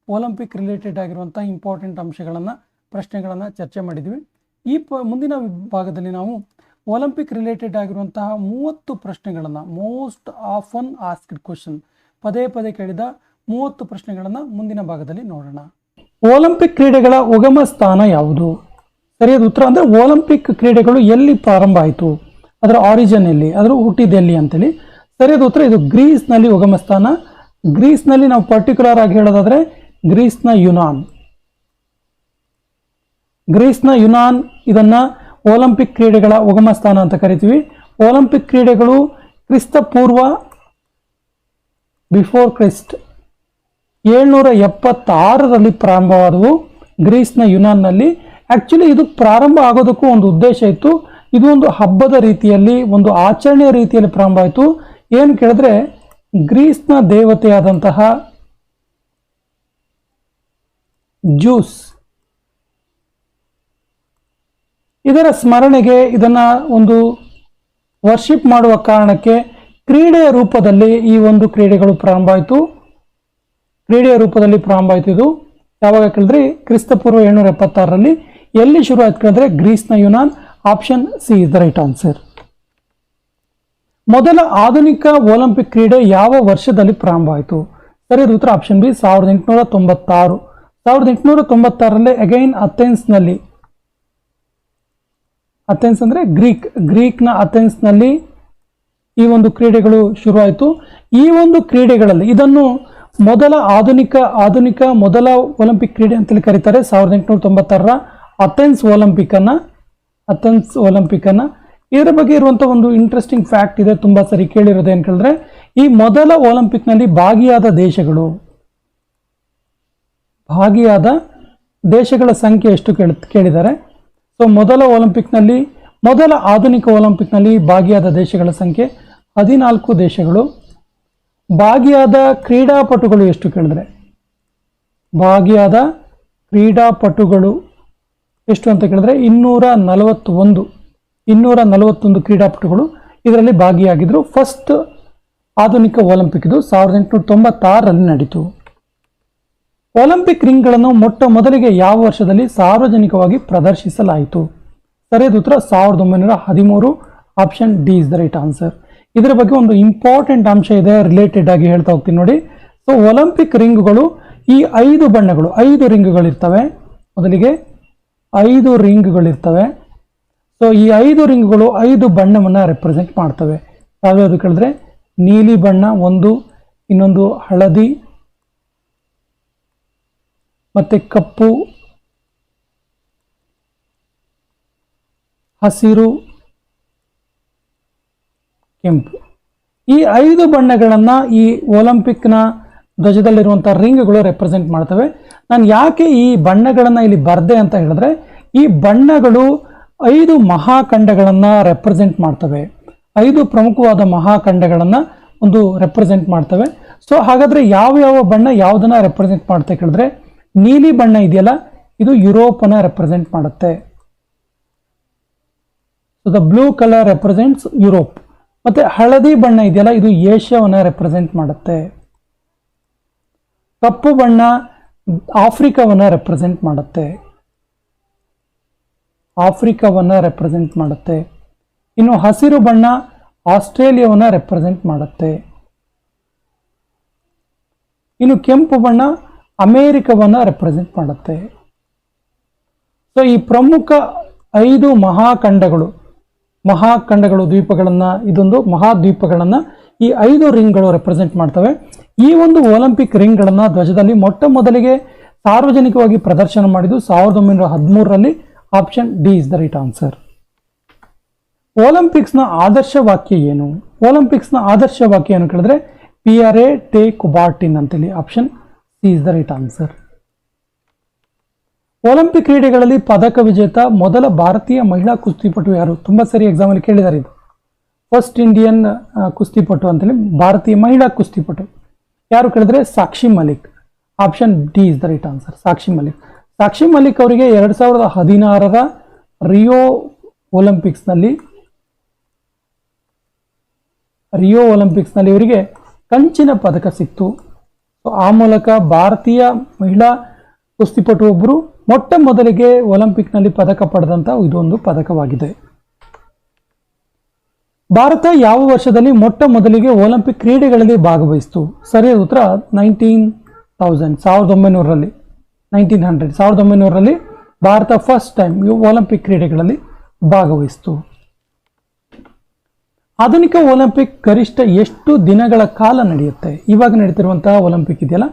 Olympic related ಆಗಿರುವಂಥ ಇಂಪಾರ್ಟೆಂಟ್ ಅಂಶಗಳನ್ನು, ಪ್ರಶ್ನೆಗಳನ್ನು ಚರ್ಚೆ ಮಾಡಿದ್ವಿ. ಈ ಪ, ಮುಂದಿನ ಭಾಗದಲ್ಲಿ ನಾವು ಒಲಿಂಪಿಕ್ ರಿಲೇಟೆಡ್ ಆಗಿರುವಂತಹ ಮೂವತ್ತು ಪ್ರಶ್ನೆಗಳನ್ನು ಮೋಸ್ಟ್ ಆಫನ್ ಆಸ್ಕ್ಡ್ ಕ್ವಶನ್ ಪದೇ ಪದೇ ಕೇಳಿದ ಮೂವತ್ತು ಪ್ರಶ್ನೆಗಳನ್ನು ಮುಂದಿನ ಭಾಗದಲ್ಲಿ ನೋಡೋಣ. ಒಲಿಂಪಿಕ್ ಕ್ರೀಡೆಗಳ ಉಗಮ ಸ್ಥಾನ ಯಾವುದು? ಸರಿಯಾದ ಉತ್ತರ ಅಂದರೆ ಒಲಿಂಪಿಕ್ ಕ್ರೀಡೆಗಳು ಎಲ್ಲಿ ಪ್ರಾರಂಭ ಆಯಿತು? ಅದರ ಆರಿಜಿನ್ ಎಲ್ಲಿ? ಅದರ ಹುಟ್ಟಿದೆಲ್ಲಿ ಅಂತೇಳಿ. ಸರಿಯಾದ ಉತ್ತರ, ಇದು ಗ್ರೀಸ್ನಲ್ಲಿ ಉಗಮ ಸ್ಥಾನ. ಗ್ರೀಸ್ನಲ್ಲಿ ನಾವು ಪರ್ಟಿಕ್ಯುಲರ್ ಆಗಿ ಹೇಳೋದಾದ್ರೆ ಗ್ರೀಸ್ನ ಯುನಾನ್. ಗ್ರೀಸ್ನ ಯುನಾನ್, ಇದನ್ನ ಒಲಂಪಿಕ್ ಕ್ರೀಡೆಗಳ ಉಗಮ ಸ್ಥಾನ ಅಂತ ಕರಿತೀವಿ. ಒಲಂಪಿಕ್ ಕ್ರೀಡೆಗಳು ಕ್ರಿಸ್ತ ಪೂರ್ವ ಬಿಫೋರ್ ಕ್ರಿಸ್ಟ್. ಏಳ್ನೂರ ಎಪ್ಪತ್ತಾರರಲ್ಲಿ ಪ್ರಾರಂಭವಾದವು ಗ್ರೀಸ್ನ ಯುನಾನ್ನಲ್ಲಿ. ಆ್ಯಕ್ಚುಲಿ ಇದು ಪ್ರಾರಂಭ ಆಗೋದಕ್ಕೂ ಒಂದು ಉದ್ದೇಶ ಇತ್ತು. ಇದು ಒಂದು ಹಬ್ಬದ ರೀತಿಯಲ್ಲಿ, ಒಂದು ಆಚರಣೆಯ ರೀತಿಯಲ್ಲಿ ಪ್ರಾರಂಭ ಆಯಿತು. ಏನು ಕೇಳಿದ್ರೆ, ಗ್ರೀಸ್ನ ದೇವತೆಯಾದಂತಹ ಜ್ಯೂಸ್. ಇದರ ಸ್ಮರಣೆಗೆ ಇದನ್ನ ಒಂದು ವರ್ಷಿಪ್ ಮಾಡುವ ಕಾರಣಕ್ಕೆ ಕ್ರೀಡೆಯ ರೂಪದಲ್ಲಿ ಈ ಒಂದು ಕ್ರೀಡೆಗಳು ಪ್ರಾರಂಭ ಆಯಿತು. ಕ್ರೀಡೆಯ ರೂಪದಲ್ಲಿ ಪ್ರಾರಂಭ ಆಯಿತು ಇದು. ಯಾವಾಗ ಕೇಳಿದ್ರೆ? ಕ್ರಿಸ್ತಪೂರ್ವ ಏಳ್ನೂರ ಎಪ್ಪತ್ತಾರರಲ್ಲಿ. ಎಲ್ಲಿ ಶುರು ಆಯ್ತು ಕೇಳಿದ್ರೆ? ಗ್ರೀಸ್ನ Yunnan option C is the right answer ಮೊದಲ ಆಧುನಿಕ ಒಲಿಂಪಿಕ್ ಕ್ರೀಡೆ ಯಾವ ವರ್ಷದಲ್ಲಿ ಪ್ರಾರಂಭ ಆಯಿತು? ಸರಿಯಾದ ಉತ್ತರ ಆಪ್ಷನ್ ಬಿ ಸಾವಿರದ ಎಂಟುನೂರ ತೊಂಬತ್ತಾರು. ಸಾವಿರದ ಎಂಟುನೂರ ತೊಂಬತ್ತಾರರಲ್ಲಿ ಅಗೈನ್ ಅಥೆನ್ಸ್ನಲ್ಲಿ ಅಥೆನ್ಸ್ ಅಂದರೆ ಗ್ರೀಕ್ ಗ್ರೀಕ್ನ ಅಥೆನ್ಸ್ನಲ್ಲಿ ಈ ಒಂದು ಕ್ರೀಡೆಗಳು ಶುರುವಾಯಿತು ಈ ಒಂದು ಕ್ರೀಡೆಗಳಲ್ಲಿ, ಇದನ್ನು ಮೊದಲ ಆಧುನಿಕ ಆಧುನಿಕ ಮೊದಲ ಒಲಿಂಪಿಕ್ ಕ್ರೀಡೆ ಅಂತೇಳಿ ಕರೀತಾರೆ, ಸಾವಿರದ ಎಂಟುನೂರ ತೊಂಬತ್ತಾರರ ಅಥೆನ್ಸ್ ಒಲಿಂಪಿಕ್ ಅನ್ನ ಅಥೆನ್ಸ್ ಒಲಿಂಪಿಕ್ ಅನ್ನ ಇದರ ಬಗ್ಗೆ ಇರುವಂಥ ಒಂದು ಇಂಟ್ರೆಸ್ಟಿಂಗ್ ಫ್ಯಾಕ್ಟ್ ಇದೆ, ತುಂಬ ಸರಿ ಕೇಳಿರೋದು ಏನು ಕೇಳಿದ್ರೆ ಈ ಮೊದಲ ಒಲಿಂಪಿಕ್ನಲ್ಲಿ ಭಾಗಿಯಾದ ದೇಶಗಳು. ಭಾಗಿಯಾದ ದೇಶಗಳ ಸಂಖ್ಯೆ ಎಷ್ಟು ಕೇಳಿ, ಕೇಳಿದ್ದಾರೆ. ಸೊ ಮೊದಲ ಒಲಿಂಪಿಕ್ನಲ್ಲಿ ಮೊದಲ ಆಧುನಿಕ ಒಲಿಂಪಿಕ್ನಲ್ಲಿ ಭಾಗಿಯಾದ ದೇಶಗಳ ಸಂಖ್ಯೆ ಹದಿನಾಲ್ಕು ದೇಶಗಳು. ಭಾಗಿಯಾದ ಕ್ರೀಡಾಪಟುಗಳು ಎಷ್ಟು ಕೇಳಿದ್ರೆ? ಭಾಗಿಯಾದ ಕ್ರೀಡಾಪಟುಗಳು. ಎಷ್ಟು ಅಂತ ಕೇಳಿದ್ರೆ ಇನ್ನೂರ ನಲವತ್ತೊಂದು ಇನ್ನೂರ ನಲವತ್ತೊಂದು ಕ್ರೀಡಾಪಟುಗಳು ಇದರಲ್ಲಿ ಭಾಗಿಯಾಗಿದ್ದರು ಫಸ್ಟ್ ಆಧುನಿಕ ಒಲಿಂಪಿಕ್ ಇದು, ಸಾವಿರದ ಎಂಟುನೂರ ತೊಂಬತ್ತಾರರಲ್ಲಿ ನಡೀತು. ಒಲಿಂಪಿಕ್ ರಿಂಗ್ಗಳನ್ನು ಮೊಟ್ಟ ಮೊದಲಿಗೆ ಯಾವ ವರ್ಷದಲ್ಲಿ ಸಾರ್ವಜನಿಕವಾಗಿ ಪ್ರದರ್ಶಿಸಲಾಯಿತು? ಸರಿಯಾದ ಉತ್ತರ ಸಾವಿರದ ಒಂಬೈನೂರ ಹದಿಮೂರು. Option D is the right answer ಇದರ ಬಗ್ಗೆ ಒಂದು ಇಂಪಾರ್ಟೆಂಟ್ ಅಂಶ ಇದೆ ರಿಲೇಟೆಡ್ ಆಗಿ ಹೇಳ್ತಾ ಹೋಗ್ತೀನಿ ನೋಡಿ. ಸೊ ಒಲಿಂಪಿಕ್ ರಿಂಗ್ಗಳು ಈ ಐದು ಬಣ್ಣಗಳು, ಐದು ರಿಂಗ್ಗಳಿರ್ತವೆ. ಮೊದಲಿಗೆ ಐದು ರಿಂಗ್ಗಳಿರ್ತವೆ. ಸೊ ಈ ಐದು ರಿಂಗ್ಗಳು ಐದು ಬಣ್ಣವನ್ನು ರೆಪ್ರೆಸೆಂಟ್ ಮಾಡ್ತವೆ. ಯಾವ್ಯಾವುದು ಕೇಳಿದ್ರೆ? ನೀಲಿ ಬಣ್ಣ ಒಂದು, ಇನ್ನೊಂದು ಹಳದಿ ಮತ್ತೆ ಕಪ್ಪು, ಹಸಿರು, ಕೆಂಪು. ಈ ಐದು ಬಣ್ಣಗಳನ್ನು ಈ ಒಲಿಂಪಿಕ್ನ ಧ್ವಜದಲ್ಲಿರುವಂಥ ರಿಂಗ್ಗಳು ರೆಪ್ರೆಸೆಂಟ್ ಮಾಡ್ತವೆ. ನಾನು ಯಾಕೆ ಈ ಬಣ್ಣಗಳನ್ನು ಇಲ್ಲಿ ಬರ್ದೆ ಅಂತ ಹೇಳಿದ್ರೆ, ಈ ಬಣ್ಣಗಳು ಐದು ಮಹಾಖಂಡಗಳನ್ನು ರೆಪ್ರೆಸೆಂಟ್ ಮಾಡ್ತವೆ. ಐದು ಪ್ರಮುಖವಾದ ಮಹಾಖಂಡಗಳನ್ನು ಒಂದು ರೆಪ್ರೆಸೆಂಟ್ ಮಾಡ್ತವೆ. ಸೊ ಹಾಗಾದ್ರೆ ಯಾವ ಯಾವ ಬಣ್ಣ ಯಾವುದನ್ನು ರೆಪ್ರೆಸೆಂಟ್ ಮಾಡ್ತಾ ಕೇಳಿದ್ರೆ, ನೀಲಿ ಬಣ್ಣ ಇದೆಯಲ್ಲ, ಇದು ಯುರೋಪನ ರೆಪ್ರೆಸೆಂಟ್ ಮಾಡುತ್ತೆ. So the blue colour represents Europe ಮತ್ತೆ ಹಳದಿ ಬಣ್ಣ ಇದೆಯಲ್ಲ, ಇದು ಏಷ್ಯಾವನ್ನ ರೆಪ್ರೆಸೆಂಟ್ ಮಾಡುತ್ತೆ. ಕಪ್ಪು ಬಣ್ಣ ಆಫ್ರಿಕಾವನ್ನ ರೆಪ್ರೆಸೆಂಟ್ ಮಾಡುತ್ತೆ. ಆಫ್ರಿಕಾವನ್ನ ರೆಪ್ರೆಸೆಂಟ್ ಮಾಡುತ್ತೆ. ಇನ್ನು ಹಸಿರು ಬಣ್ಣ ಆಸ್ಟ್ರೇಲಿಯಾವನ್ನ ರೆಪ್ರೆಸೆಂಟ್ ಮಾಡುತ್ತೆ. ಇನ್ನು ಕೆಂಪು ಬಣ್ಣ ಅಮೇರಿಕವನ್ನ ರೆಪ್ರೆಸೆಂಟ್ ಮಾಡುತ್ತೆ. ಸೊ ಈ ಪ್ರಮುಖ ಐದು ಮಹಾಖಂಡಗಳು ಮಹಾಖಂಡಗಳು ದ್ವೀಪಗಳನ್ನು, ಇದೊಂದು ಮಹಾದ್ವೀಪಗಳನ್ನು ಈ ಐದು ರಿಂಗ್ಗಳು ರೆಪ್ರೆಸೆಂಟ್ ಮಾಡ್ತವೆ. ಈ ಒಂದು ಒಲಿಂಪಿಕ್ ರಿಂಗ್ಗಳನ್ನು ಧ್ವಜದಲ್ಲಿ ಮೊಟ್ಟ ಮೊದಲಿಗೆ ಸಾರ್ವಜನಿಕವಾಗಿ ಪ್ರದರ್ಶನ ಮಾಡಿದ್ದು ಸಾವಿರದ ಒಂಬೈನೂರ ಹದಿಮೂರರಲ್ಲಿ option D is the right answer ಒಲಿಂಪಿಕ್ಸ್ನ ಆದರ್ಶ ವಾಕ್ಯ ಏನು? ಒಲಿಂಪಿಕ್ಸ್ನ ಆದರ್ಶ ವಾಕ್ಯ ಏನು ಕೇಳಿದ್ರೆ Pierre de Coubertin ಅಂತೇಳಿ option C is the right answer Olympic ಕ್ರೀಡೆಗಳಲ್ಲಿ ಪದಕ ವಿಜೇತ ಮೊದಲ ಭಾರತೀಯ ಮಹಿಳಾ ಕುಸ್ತಿಪಟು ಯಾರು? ತುಂಬ ಸರಿ ಎಕ್ಸಾಮಲ್ಲಿ ಕೇಳಿದ್ದಾರೆ ಇದು. ಫಸ್ಟ್ ಇಂಡಿಯನ್ ಕುಸ್ತಿಪಟು ಅಂತೇಳಿ ಭಾರತೀಯ ಮಹಿಳಾ ಕುಸ್ತಿಪಟು. ಯಾರು ಕೇಳಿದ್ರೆ Sakshi Malik. Option D is the right answer, Sakshi Malik. Sakshi Malik ಅವರಿಗೆ ಎರಡು ಸಾವಿರದ ಹದಿನಾರರ ರಿಯೋ ಒಲಿಂಪಿಕ್ಸ್ನಲ್ಲಿ ರಿಯೋ ಒಲಿಂಪಿಕ್ಸ್ನಲ್ಲಿ ಇವರಿಗೆ ಕಂಚಿನ ಪದಕ ಸಿಕ್ತು. ಸೊ ಆ ಮೂಲಕ ಭಾರತೀಯ ಮಹಿಳಾ ಕುಸ್ತಿಪಟು ಒಬ್ಬರು ಮೊಟ್ಟ ಮೊದಲಿಗೆ ಒಲಿಂಪಿಕ್ನಲ್ಲಿ ಪದಕ ಪಡೆದಂಥ ಇದೊಂದು ಪದಕವಾಗಿದೆ. ಭಾರತ ಯಾವ ವರ್ಷದಲ್ಲಿ ಮೊಟ್ಟ ಮೊದಲಿಗೆ ಒಲಿಂಪಿಕ್ ಕ್ರೀಡೆಗಳಲ್ಲಿ ಭಾಗವಹಿಸಿತು? ಸರಿಯಾದ ಉತ್ತರ ನೈನ್ಟೀನ್ ತೌಸಂಡ್ ಸಾವಿರದ ಒಂಬೈನೂರರಲ್ಲಿ ನೈನ್ಟೀನ್ ಹಂಡ್ರೆಡ್ ಸಾವಿರದ ಒಂಬೈನೂರರಲ್ಲಿ ಭಾರತ ಫಸ್ಟ್ ಟೈಮ್ ಒಲಿಂಪಿಕ್ ಕ್ರೀಡೆಗಳಲ್ಲಿ ಭಾಗವಹಿಸಿತು. ಆಧುನಿಕ ಒಲಿಂಪಿಕ್ ಗರಿಷ್ಠ ಎಷ್ಟು ದಿನಗಳ ಕಾಲ ನಡೆಯುತ್ತೆ? ಇವಾಗ ನಡೀತಿರುವಂತಹ ಒಲಿಂಪಿಕ್ ಇದೆಯಲ್ಲ,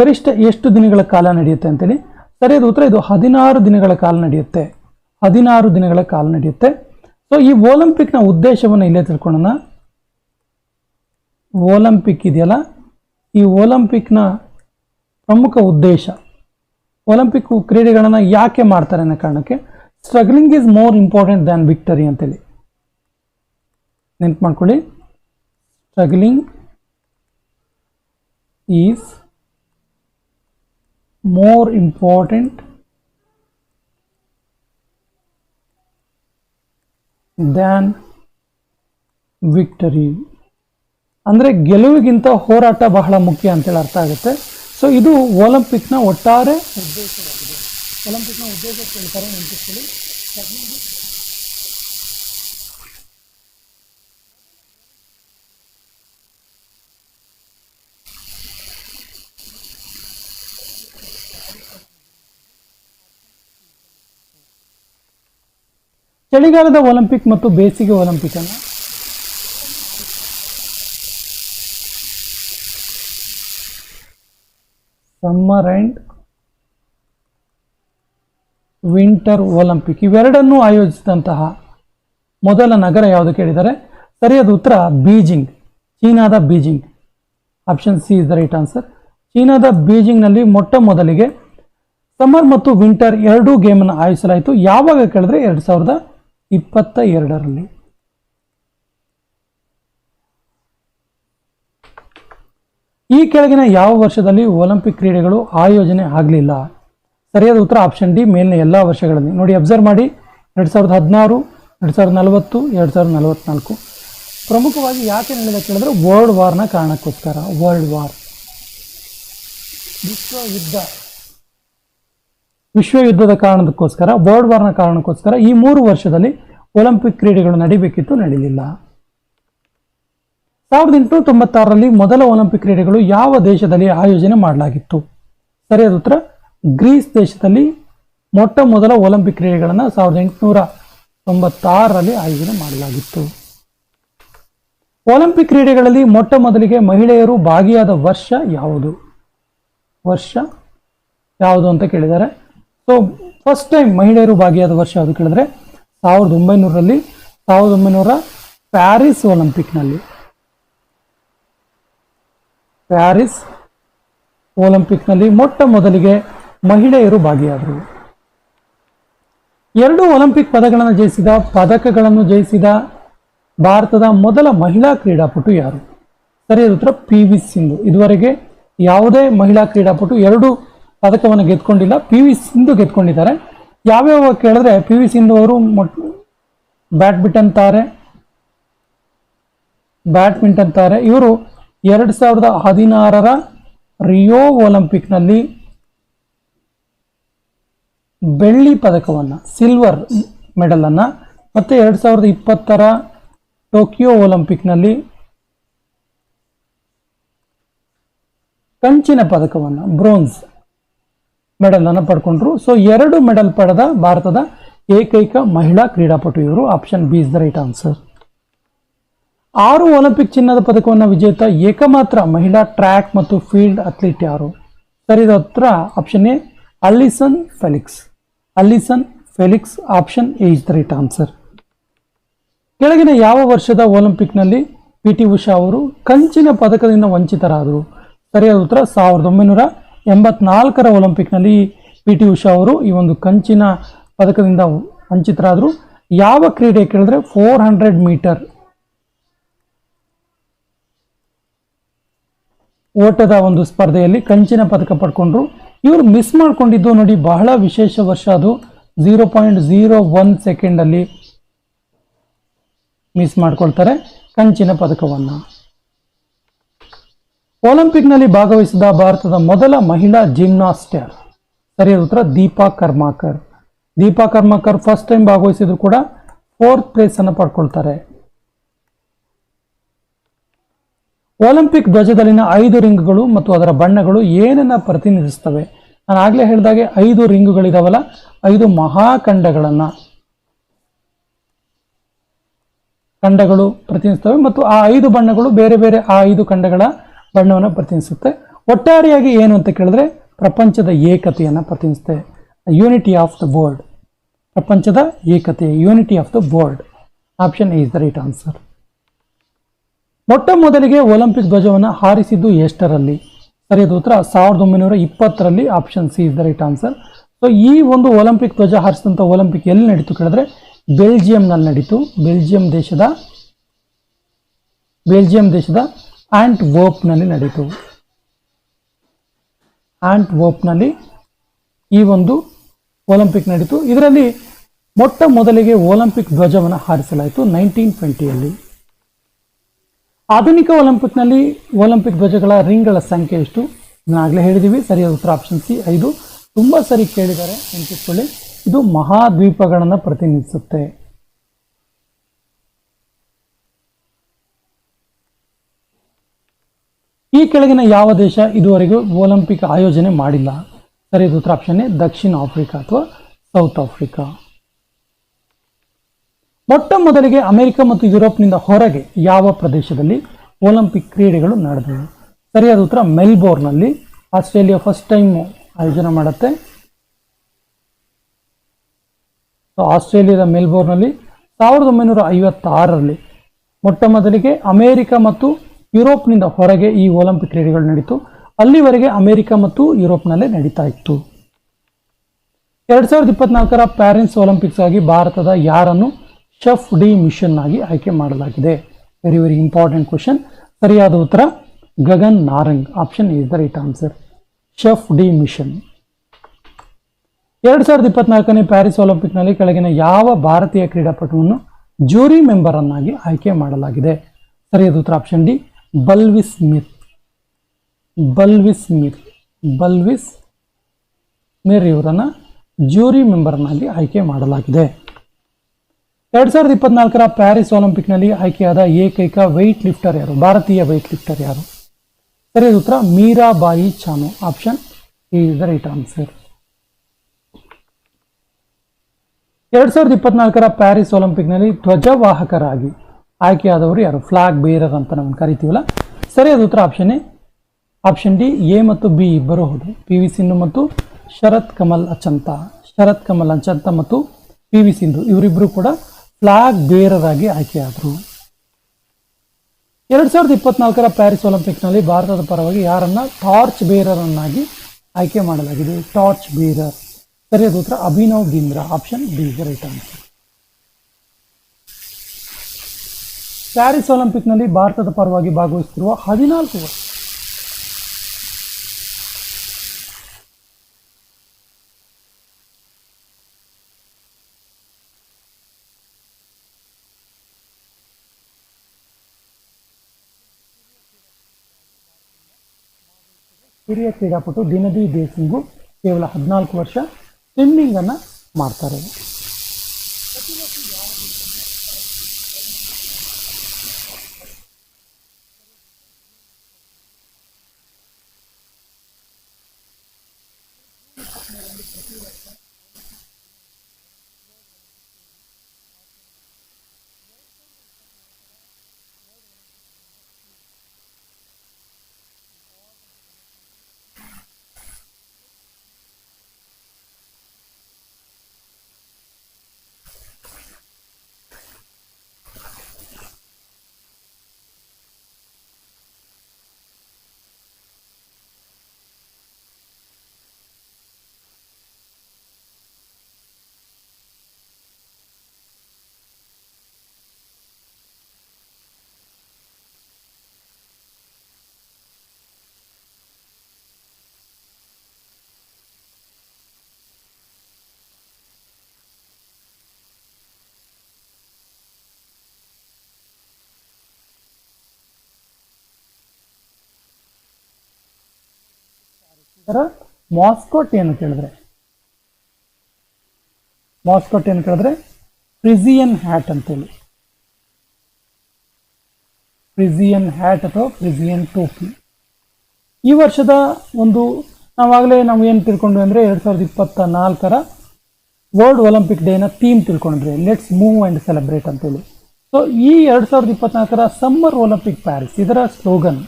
ಗರಿಷ್ಠ ಎಷ್ಟು ದಿನಗಳ ಕಾಲ ನಡೆಯುತ್ತೆ ಅಂತೇಳಿ, ಸರಿಯಾದ ಉತ್ತರ, ಇದು ಹದಿನಾರು ದಿನಗಳ ಕಾಲ ನಡೆಯುತ್ತೆ. ಹದಿನಾರು ದಿನಗಳ ಕಾಲ ನಡೆಯುತ್ತೆ. ಸೊ ಈ ಒಲಂಪಿಕ್ನ ಉದ್ದೇಶವನ್ನು ಇಲ್ಲೇ ತಿಳ್ಕೊಳ್ಳೋಣ. ಒಲಿಂಪಿಕ್ ಇದೆಯಲ್ಲ? ಈ ಒಲಂಪಿಕ್ನ ಪ್ರಮುಖ ಉದ್ದೇಶ. ಒಲಿಂಪಿಕ್ ಕ್ರೀಡೆಗಳನ್ನು ಯಾಕೆ ಮಾಡ್ತಾರೆ ಅನ್ನೋ ಕಾರಣಕ್ಕೆ struggling is more important than victory ಅಂತೇಳಿ. ನೆನ್ಪು ಮಾಡ್ಕೊಳ್ಳಿ struggling is more important than victory ಅಂದರೆ ಗೆಲುವಿಗಿಂತ ಹೋರಾಟ ಬಹಳ ಮುಖ್ಯ ಅಂತೇಳಿ ಅರ್ಥ ಆಗುತ್ತೆ. ಸೊ ಇದು ಒಲಿಂಪಿಕ್ನ ಒಟ್ಟಾರೆ ಉದ್ದೇಶವಾಗಿದೆ. ಒಲಿಂಪಿಕ್ನ ಉದ್ದೇಶ ಕೇಳ್ತಾರೆ ನೆನಪಿಸ್ಕೊಳ್ಳಿ ಚಳಿಗಾಲದ ಒಲಿಂಪಿಕ್ ಮತ್ತು ಬೇಸಿಗೆ ಒಲಿಂಪಿಕ್ ಅನ್ನು ಸಮ್ಮರ್ ಆ್ಯಂಡ್ ವಿಂಟರ್ ಒಲಿಂಪಿಕ್. ಇವೆರಡನ್ನೂ ಆಯೋಜಿಸಿದಂತಹ ಮೊದಲ ನಗರ ಯಾವುದು ಕೇಳಿದರೆ, ಸರಿಯಾದ ಉತ್ತರ ಬೀಜಿಂಗ್, ಚೀನಾದ Beijing. Option C is the right answer ಚೀನಾದ ಬೀಜಿಂಗ್ನಲ್ಲಿ ಮೊಟ್ಟ ಮೊದಲಿಗೆ ಸಮ್ಮರ್ ಮತ್ತು ವಿಂಟರ್ ಎರಡೂ ಗೇಮನ್ನು ಆಯೋಜಿಸಲಾಯಿತು. ಯಾವಾಗ ಕೇಳಿದ್ರೆ, ಎರಡು ಸಾವಿರದ ಇಪ್ಪತ್ತ ಎರಡರಲ್ಲಿ. ಈ ಕೆಳಗಿನ ಯಾವ ವರ್ಷದಲ್ಲಿ ಒಲಿಂಪಿಕ್ ಕ್ರೀಡೆಗಳು ಆಯೋಜನೆ ಆಗಲಿಲ್ಲ? ಸರಿಯಾದ ಉತ್ತರ ಆಪ್ಷನ್ ಡಿ, ಮೇಲಿನ ಎಲ್ಲ ವರ್ಷಗಳಲ್ಲಿ. ನೋಡಿ, ಅಬ್ಸರ್ವ್ ಮಾಡಿ. ಎರಡು ಸಾವಿರದ ಹದಿನಾರು, ಎರಡು ಸಾವಿರದ ನಲವತ್ತು, ಎರಡು ಸಾವಿರದ ನಲವತ್ನಾಲ್ಕು. ಪ್ರಮುಖವಾಗಿ ಯಾಕೆ ನಡೆದ ಕೇಳಿದ್ರೆ ವರ್ಲ್ಡ್ ವಾರ್ನ ಕಾರಣಕ್ಕೋಸ್ಕರ. ವರ್ಲ್ಡ್ ವಾರ್ ವಿಶ್ವ ಯುದ್ಧ ವಿಶ್ವ ಯುದ್ಧದ ಕಾರಣಕ್ಕೋಸ್ಕರ ವರ್ಲ್ಡ್ ವಾರ್ನ ಕಾರಣಕ್ಕೋಸ್ಕರ ಈ ಮೂರು ವರ್ಷದಲ್ಲಿ ಒಲಿಂಪಿಕ್ ಕ್ರೀಡೆಗಳು ನಡೀಬೇಕಿತ್ತು ನಡೆಯಲಿಲ್ಲ ಸಾವಿರದ ಎಂಟುನೂರ ತೊಂಬತ್ತಾರರಲ್ಲಿ ಮೊದಲ ಒಲಿಂಪಿಕ್ ಕ್ರೀಡೆಗಳು ಯಾವ ದೇಶದಲ್ಲಿ ಆಯೋಜನೆ ಮಾಡಲಾಗಿತ್ತು? ಸರಿಯಾದ ಉತ್ತರ, ಗ್ರೀಸ್ ದೇಶದಲ್ಲಿ ಮೊಟ್ಟ ಮೊದಲ ಒಲಿಂಪಿಕ್ ಕ್ರೀಡೆಗಳನ್ನು ಸಾವಿರದ ಎಂಟುನೂರ ತೊಂಬತ್ತಾರರಲ್ಲಿ ಆಯೋಜನೆ ಮಾಡಲಾಗಿತ್ತು. ಒಲಿಂಪಿಕ್ ಕ್ರೀಡೆಗಳಲ್ಲಿ ಮೊಟ್ಟ ಮೊದಲಿಗೆ ಮಹಿಳೆಯರು ಭಾಗಿಯಾದ ವರ್ಷ ಯಾವುದು? ವರ್ಷ ಯಾವುದು ಅಂತ ಕೇಳಿದ್ದಾರೆ ಸೊ ಫಸ್ಟ್ ಟೈಮ್ ಮಹಿಳೆಯರು ಭಾಗಿಯಾದ ವರ್ಷ ಯಾವುದು ಕೇಳಿದ್ರೆ, ಸಾವಿರದ ಒಂಬೈನೂರಲ್ಲಿ ಸಾವಿರದ ಒಂಬೈನೂರ ಪ್ಯಾರಿಸ್ ಒಲಿಂಪಿಕ್ನಲ್ಲಿ. ಪ್ಯಾರಿಸ್ ಒಲಿಂಪಿಕ್ನಲ್ಲಿ ಮೊಟ್ಟ ಮೊದಲಿಗೆ ಮಹಿಳೆಯರು ಭಾಗಿಯಾದರು. ಎರಡು ಒಲಿಂಪಿಕ್ ಪದಗಳನ್ನು ಜಯಿಸಿದ, ಪದಕಗಳನ್ನು ಜಯಿಸಿದ ಭಾರತದ ಮೊದಲ ಮಹಿಳಾ ಕ್ರೀಡಾಪಟು ಯಾರು? ಸರಿಯಾದ ಉತ್ತರ ಪಿ ವಿ ಸಿಂಧು. ಇದುವರೆಗೆ ಯಾವುದೇ ಮಹಿಳಾ ಕ್ರೀಡಾಪಟು ಎರಡು ಪದಕವನ್ನು ಗೆದ್ಕೊಂಡಿಲ್ಲ. ಪಿ ವಿ ಸಿಂಧು ಗೆದ್ಕೊಂಡಿದ್ದಾರೆ. ಯಾವ್ಯಾವ ಕೇಳಿದ್ರೆ ಪಿ ವಿ ಸಿಂಧು ಅವರು ಮೊಟ್ ಬ್ಯಾಡ್ಮಿಂಟನ್ ತಾರೆ ಬ್ಯಾಡ್ಮಿಂಟನ್ ತಾರೆ. ಇವರು ಎರಡು ಸಾವಿರದ ಹದಿನಾರರ ರಿಯೋ ಒಲಿಂಪಿಕ್ನಲ್ಲಿ ಬೆಳ್ಳಿ ಪದಕವನ್ನು ಸಿಲ್ವರ್ ಮೆಡಲನ್ನು ಮತ್ತು ಎರಡು ಸಾವಿರದ ಇಪ್ಪತ್ತರ ಟೋಕಿಯೋ ಒಲಿಂಪಿಕ್ನಲ್ಲಿ ಕಂಚಿನ ಪದಕವನ್ನು ಬ್ರೋನ್ಸ್ ಮೆಡಲನ್ನು ಪಡ್ಕೊಂಡ್ರು. ಸೊ ಎರಡು ಮೆಡಲ್ ಪಡೆದ ಭಾರತದ ಏಕೈಕ ಮಹಿಳಾ ಕ್ರೀಡಾಪಟು ಇವರು option B is the right answer. ಆರು ಒಲಿಂಪಿಕ್ ಚಿನ್ನದ ಪದಕವನ್ನು ವಿಜೇತ ಏಕಮಾತ್ರ ಮಹಿಳಾ ಟ್ರ್ಯಾಕ್ ಮತ್ತು ಫೀಲ್ಡ್ ಅಥ್ಲೀಟ್ ಯಾರು? ಸರಿದ ಉತ್ತರ option A Allyson Felix. Allyson Felix option A is the right answer. ಕೆಳಗಿನ ಯಾವ ವರ್ಷದ ಒಲಿಂಪಿಕ್ನಲ್ಲಿ ಪಿ ಟಿ ಉಷಾ ಅವರು ಕಂಚಿನ ಪದಕದಿಂದ ವಂಚಿತರಾದರು? ಸರಿಯಾದ ಉತ್ತರ ಸಾವಿರದ ಒಂಬೈನೂರ ಎಂಬತ್ನಾಲ್ಕರ ಒಲಿಂಪಿಕ್ನಲ್ಲಿ ಪಿ ಟಿ ಉಷಾ ಅವರು ಈ ಒಂದು ಕಂಚಿನ ಪದಕದಿಂದ ವಂಚಿತರಾದರು. ಯಾವ ಕ್ರೀಡೆ ಕೇಳಿದ್ರೆ ಫೋರ್ ಹಂಡ್ರೆಡ್ ಮೀಟರ್. ಓಟದ ಒಂದು ಸ್ಪರ್ಧೆಯಲ್ಲಿ ಕಂಚಿನ ಪದಕ ಪಡ್ಕೊಂಡ್ರು. ಇವರು ಮಿಸ್ ಮಾಡಿಕೊಂಡಿದ್ದು ನೋಡಿ ಬಹಳ ವಿಶೇಷ ವರ್ಷ ಅದು. ಝೀರೋ ಪಾಯಿಂಟ್ ಝೀರೋ ಒನ್ ಸೆಕೆಂಡಲ್ಲಿ ಮಿಸ್ ಮಾಡ್ಕೊಳ್ತಾರೆ ಕಂಚಿನ ಪದಕವನ್ನು. ಒಲಿಂಪಿಕ್ನಲ್ಲಿ ಭಾಗವಹಿಸಿದ ಭಾರತದ ಮೊದಲ ಮಹಿಳಾ ಜಿಮ್ನಾಸ್ಟ್ ಯಾರು ಸರಿಯಾದ ಉತ್ತರ, ದೀಪಾ ಕರ್ಮಾಕರ್. ದೀಪಾ ಕರ್ಮಾಕರ್ ಫಸ್ಟ್ ಟೈಮ್ ಭಾಗವಹಿಸಿದ್ರು ಕೂಡ ಫೋರ್ತ್ ಪ್ಲೇಸ್ ಅನ್ನು ಪಡ್ಕೊಳ್ತಾರೆ. ಒಲಿಂಪಿಕ್ ಧ್ವಜದಲ್ಲಿನ ಐದು ರಿಂಗ್ಗಳು ಮತ್ತು ಅದರ ಬಣ್ಣಗಳು ಏನನ್ನ ಪ್ರತಿನಿಧಿಸ್ತವೆ ನಾನು ಆಗ್ಲೇ ಹೇಳಿದಾಗೆ ಐದು ರಿಂಗ್ಗಳಿದಾವಲ್ಲ, ಐದು ಮಹಾಖಂಡಗಳನ್ನ. ಖಂಡಗಳು ಪ್ರತಿನಿಧಿಸ್ತವೆ ಮತ್ತು ಆ ಐದು ಬಣ್ಣಗಳು ಬೇರೆ ಬೇರೆ ಆ ಐದು ಖಂಡಗಳ ಬಣ್ಣವನ್ನು ಪ್ರತಿನಿಧಿಸುತ್ತೆ. ಒಟ್ಟಾರೆಯಾಗಿ ಏನು ಅಂತ ಕೇಳಿದ್ರೆ, ಪ್ರಪಂಚದ ಏಕತೆಯನ್ನು ಪ್ರತಿನಿಧಿಸುತ್ತೆ. ಯೂನಿಟಿ ಆಫ್ ದ ಬೋರ್ಡ್ ಪ್ರಪಂಚದ ಏಕತೆ unity of the board option is the right answer ಮೊಟ್ಟ ಮೊದಲಿಗೆ ಒಲಿಂಪಿಕ್ ಧ್ವಜವನ್ನು ಹಾರಿಸಿದ್ದು ಎಷ್ಟರಲ್ಲಿ? ಸರಿಯಾದ ಉತ್ತರ, ಸಾವಿರದ ಒಂಬೈನೂರ ಇಪ್ಪತ್ತರಲ್ಲಿ option C is the right answer so ಈ ಒಂದು ಒಲಿಂಪಿಕ್ ಧ್ವಜ ಹಾರಿಸಿದಂಥ ಒಲಿಂಪಿಕ್ ಎಲ್ಲಿ ನಡೀತು ಕೇಳಿದ್ರೆ, ಬೆಲ್ಜಿಯಂನಲ್ಲಿ ನಡೀತು. ಬೆಲ್ಜಿಯಂ ದೇಶದ ಬೆಲ್ಜಿಯಂ ದೇಶದ ಆಂಟ್ ವೋಪ್ನಲ್ಲಿ ನಡೀತು. ಆ್ಯಂಟ್ ವೋಪ್ನಲ್ಲಿ ಈ ಒಂದು ಒಲಿಂಪಿಕ್ ನಡೀತು. ಇದರಲ್ಲಿ ಮೊಟ್ಟ ಮೊದಲಿಗೆ ಒಲಿಂಪಿಕ್ ಧ್ವಜವನ್ನು ಹಾರಿಸಲಾಯಿತು ನೈನ್ಟೀನ್ ಟ್ವೆಂಟಿಯಲ್ಲಿ ಆಧುನಿಕ ಒಲಿಂಪಿಕ್ನಲ್ಲಿ ಒಲಿಂಪಿಕ್ ಧ್ವಜಗಳ ರಿಂಗ್ಗಳ ಸಂಖ್ಯೆ ಎಷ್ಟು? ನಾನು ಆಗಲೇ ಹೇಳಿದ್ದೀವಿ ಸರಿಯಾದ ಉತ್ತರ ಆಪ್ಷನ್ ಸಿ ಐದು. ತುಂಬ ಸರಿ ಕೇಳಿದ್ದಾರೆ. ನೆನಪಿಟ್ಕೊಳ್ಳಿ. ಇದು ಮಹಾದ್ವೀಪಗಳನ್ನು ಪ್ರತಿನಿಧಿಸುತ್ತೆ. ಈ ಕೆಳಗಿನ ಯಾವ ದೇಶ ಇದುವರೆಗೂ ಒಲಿಂಪಿಕ್ ಆಯೋಜನೆ ಮಾಡಿಲ್ಲ? ಸರಿಯಾದ ಉತ್ತರ ಆಪ್ಷನ್ ಎ, ದಕ್ಷಿಣ ಆಫ್ರಿಕಾ ಅಥವಾ ಸೌತ್ ಆಫ್ರಿಕಾ. ಮೊಟ್ಟ ಮೊದಲಿಗೆ ಅಮೆರಿಕ ಮತ್ತು ಯುರೋಪ್ನಿಂದ ಹೊರಗೆ ಯಾವ ಪ್ರದೇಶದಲ್ಲಿ ಒಲಿಂಪಿಕ್ ಕ್ರೀಡೆಗಳು ನಡೆದವು? ಸರಿಯಾದ ಉತ್ತರ ಮೆಲ್ಬೋರ್ನಲ್ಲಿ ಆಸ್ಟ್ರೇಲಿಯಾ ಫಸ್ಟ್ ಟೈಮ್ ಆಯೋಜನೆ ಮಾಡುತ್ತೆ. ಸೊ, ಆಸ್ಟ್ರೇಲಿಯಾದ ಮೆಲ್ಬೋರ್ನಲ್ಲಿ ಸಾವಿರದ ಒಂಬೈನೂರ ಐವತ್ತಾರರಲ್ಲಿ ಮೊಟ್ಟ ಮೊದಲಿಗೆ ಅಮೆರಿಕ ಮತ್ತು ಯುರೋಪ್ನಿಂದ ಹೊರಗೆ ಈ ಒಲಿಂಪಿಕ್ ಕ್ರೀಡೆಗಳು ನಡೀತು. ಅಲ್ಲಿವರೆಗೆ ಅಮೆರಿಕ ಮತ್ತು ಯುರೋಪ್ನಲ್ಲೇ ನಡೀತಾ ಇತ್ತು. ಎರಡ್ ಸಾವಿರದ ಇಪ್ಪತ್ನಾಲ್ಕರ ಪ್ಯಾರಿಸ್ ಒಲಿಂಪಿಕ್ಸ್ ಆಗಿ ಭಾರತದ ಯಾರನ್ನು ಶೆಫ್ ಡಿ ಮಿಷನ್ ಆಗಿ ಆಯ್ಕೆ ಮಾಡಲಾಗಿದೆ. ವೆರಿ ವೆರಿ ಇಂಪಾರ್ಟೆಂಟ್ ಕ್ವಶನ್ ಸರಿಯಾದ ಉತ್ತರ, Gagan Narang. Option is the right answer chef de mission. ಎರಡು ಸಾವಿರದ ಇಪ್ಪತ್ನಾಲ್ಕನೇ ಪ್ಯಾರಿಸ್ ಒಲಿಂಪಿಕ್ನಲ್ಲಿ ಕೆಳಗಿನ ಯಾವ ಭಾರತೀಯ ಕ್ರೀಡಾಪಟುವನ್ನು ಜೂರಿ ಮೆಂಬರ್ ಅನ್ನಾಗಿ ಆಯ್ಕೆ ಮಾಡಲಾಗಿದೆ? ಸರಿಯಾದ ಉತ್ತರ ಆಪ್ಷನ್ ಡಿ ಬಲ್ವಿಸ್ ಸ್ಮಿತ್ ಬಲ್ವಿಸ್ ಮಿರ್. ಬಲ್ವಿಸ್ ಮಿರ್ ಇವರನ್ನು ಜೂರಿ ಮೆಂಬರ್ನಲ್ಲಿ ಆಯ್ಕೆ ಮಾಡಲಾಗಿದೆ. ಎರಡ್ ಸಾವಿರದ ಇಪ್ಪತ್ನಾಲ್ಕರ ಪ್ಯಾರಿಸ್ ಒಲಿಂಪಿಕ್ನಲ್ಲಿ ಆಯ್ಕೆಯಾದ ಏಕೈಕ ವೆಯ್ಟ್ ಲಿಫ್ಟರ್ ಯಾರು? ಭಾರತೀಯ ವೆಯ್ಟ್ ಲಿಫ್ಟರ್ ಯಾರು ಸರಿಯಾದ ಉತ್ತರ Mirabai Chanu. Option is the right answer. ಎರಡ್ ಸಾವಿರದ ಇಪ್ಪತ್ನಾಲ್ಕರ ಪ್ಯಾರಿಸ್ ಒಲಿಂಪಿಕ್ನಲ್ಲಿ ಧ್ವಜವಾಹಕರಾಗಿ ಆಯ್ಕೆಯಾದವರು ಯಾರು? ಫ್ಲಾಗ್ ಬೇರರ್ ಅಂತ ನಾವು ಕರಿತೀವಲ್ಲ? ಸರಿಯಾದ ಉತ್ತರ ಆಪ್ಷನ್ ಆಪ್ಷನ್ ಡಿ ಎ ಮತ್ತು ಬಿ ಇಬ್ಬರು ಹೌದು ಪಿ ವಿ ಸಿಂಧು ಮತ್ತು ಶರತ್ ಕಮಲ್ ಅಚಂತ. ಶರತ್ ಕಮಲ್ ಅಚಂತ ಮತ್ತು ಪಿ ವಿ ಸಿಂಧು ಇವರಿಬ್ಬರು ಕೂಡ ಫ್ಲಾಗ್ ಬೇರರ್ ಆಗಿ ಆಯ್ಕೆಯಾದರು. ಎರಡ್ ಸಾವಿರದ ಇಪ್ಪತ್ನಾಲ್ಕರ ಪ್ಯಾರಿಸ್ ಒಲಿಂಪಿಕ್ನಲ್ಲಿ ಭಾರತದ ಪರವಾಗಿ ಯಾರನ್ನ ಟಾರ್ಚ್ ಬೇರರನ್ನಾಗಿ ಆಯ್ಕೆ ಮಾಡಲಾಗಿದೆ? ಟಾರ್ಚ್ ಬೇರರ್ ಸರಿಯಾದ ಉತ್ತರ. Abhinav Bindra. Option B right answer Paris ಒಲಿಂಪಿಕ್ನಲ್ಲಿ ಭಾರತದ ಪರವಾಗಿ ಭಾಗವಹಿಸುತ್ತಿರುವ ಹದಿನಾಲ್ಕು ವರ್ಷ. ಹಿರಿಯ ಕ್ರೀಡಾಪಟು ದಿನದಿ ದೇಸಿಂಗು ಕೇವಲ ಹದಿನಾಲ್ಕು ವರ್ಷ, ಸ್ವಿಮ್ಮಿಂಗನ್ನು ಮಾಡ್ತಾರೆ. すいません。ಇದರ ಮಾಸ್ಕೋಟ್ ಏನು ಕೇಳಿದ್ರೆ? ಮಾಸ್ಕೋಟ್ ಏನು ಕೇಳಿದ್ರೆ? ಪ್ರಿಸಿಯನ್ ಹ್ಯಾಟ್ ಅಂತೇಳಿ. ಪ್ರಿಸಿಯನ್ ಹ್ಯಾಟ್ ಅಥವಾ ಪ್ರಿಸಿಯನ್ ಟೋಪಿ. ಈ ವರ್ಷದ ಒಂದು ನಾವಾಗಲೇ ನಾವು ಏನು ತಿಳ್ಕೊಂಡ್ವಿ ಅಂದರೆ ಎರಡು ಸಾವಿರದ ಇಪ್ಪತ್ತ ನಾಲ್ಕರ ವರ್ಲ್ಡ್ ಒಲಿಂಪಿಕ್ ಡೇನ ಥೀಮ್ ತಿಳ್ಕೊಂಡ್ರಿ ಲೆಟ್ಸ್ ಮೂವ್ ಆ್ಯಂಡ್ ಸೆಲೆಬ್ರೇಟ್ ಅಂತೇಳಿ. ಸೊ ಈ ಎರಡು ಸಾವಿರದ ಇಪ್ಪತ್ನಾಲ್ಕರ ಸಮ್ಮರ್ ಒಲಿಂಪಿಕ್ ಪ್ಯಾರಿಸ್ ಇದರ ಸ್ಲೋಗನ್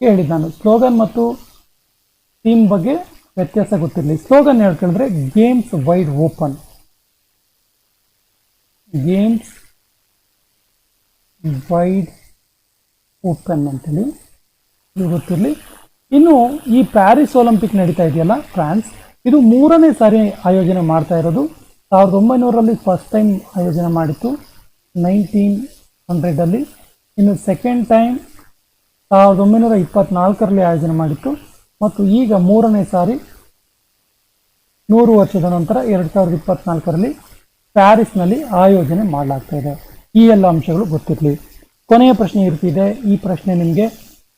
ಹೇಳಿದ್ದು ನಾನು. ಸ್ಲೋಗನ್ ಮತ್ತು ಥೀಮ್ ಬಗ್ಗೆ ವ್ಯತ್ಯಾಸ ಗೊತ್ತಿರಲಿ. Slogan ಹೇಳ್ಕೊಂಡ್ರೆ games wide open games wide open ಅಂತೇಳಿ ಇದು ಗೊತ್ತಿರಲಿ. ಇನ್ನು ಈ ಪ್ಯಾರಿಸ್ ಒಲಿಂಪಿಕ್ ನಡೀತಾ ಇದೆಯಲ್ಲ ಫ್ರಾನ್ಸ್ ಇದು ಮೂರನೇ ಸಾರಿ ಆಯೋಜನೆ ಮಾಡ್ತಾ ಇರೋದು. ಸಾವಿರದ ಒಂಬೈನೂರಲ್ಲಿ ಫಸ್ಟ್ ಟೈಮ್ ಆಯೋಜನೆ ಮಾಡಿತ್ತು ನೈನ್ಟೀನ್ ಹಂಡ್ರೆಡಲ್ಲಿ ಇನ್ನು ಸೆಕೆಂಡ್ ಟೈಮ್ ಸಾವಿರದ ಒಂಬೈನೂರ ಇಪ್ಪತ್ತ್ನಾಲ್ಕರಲ್ಲಿ ಆಯೋಜನೆ ಮಾಡಿತ್ತು. ಮತ್ತು ಈಗ ಮೂರನೇ ಸಾರಿ ನೂರು ವರ್ಷದ ನಂತರ ಎರಡು ಸಾವಿರದ ಇಪ್ಪತ್ನಾಲ್ಕರಲ್ಲಿ ಪ್ಯಾರಿಸ್ನಲ್ಲಿ ಆಯೋಜನೆ ಮಾಡಲಾಗ್ತಾ ಇದೆ. ಈ ಎಲ್ಲ ಅಂಶಗಳು ಗೊತ್ತಿರಲಿ. ಕೊನೆಯ ಪ್ರಶ್ನೆ ಇರ್ತಿದೆ ಈ ಪ್ರಶ್ನೆ ನಿಮಗೆ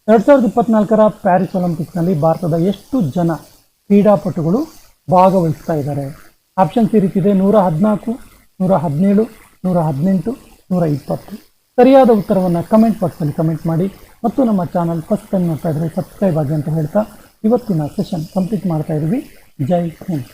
ಎರಡು ಸಾವಿರದ ಇಪ್ಪತ್ನಾಲ್ಕರ ಪ್ಯಾರಿಸ್ ಒಲಿಂಪಿಕ್ಸ್ನಲ್ಲಿ ಭಾರತದ ಎಷ್ಟು ಜನ ಕ್ರೀಡಾಪಟುಗಳು ಭಾಗವಹಿಸ್ತಾ ಇದ್ದಾರೆ? ಆಪ್ಷನ್ಸ್ ಈ ನೂರ ಹದಿನಾಲ್ಕು, ನೂರ ಹದಿನೇಳು, ನೂರ ಹದಿನೆಂಟು, ನೂರ ಇಪ್ಪತ್ತು. ಸರಿಯಾದ ಉತ್ತರವನ್ನು ಕಮೆಂಟ್ ಬಾಕ್ಸಲ್ಲಿ ಕಮೆಂಟ್ ಮಾಡಿ. ಮತ್ತು ನಮ್ಮ ಚಾನಲ್ ಫಸ್ಟ್ ಟೈಮ್ ನೋಡ್ತಾ ಇದ್ರೆ ಸಬ್ಸ್ಕ್ರೈಬ್ ಆಗಿ ಅಂತ ಹೇಳ್ತಾ ಇವತ್ತಿನ ಸೆಷನ್ ಕಂಪ್ಲೀಟ್ ಮಾಡ್ತಾ ಇದ್ದೀವಿ ಜೈ ಹಿಂದ್.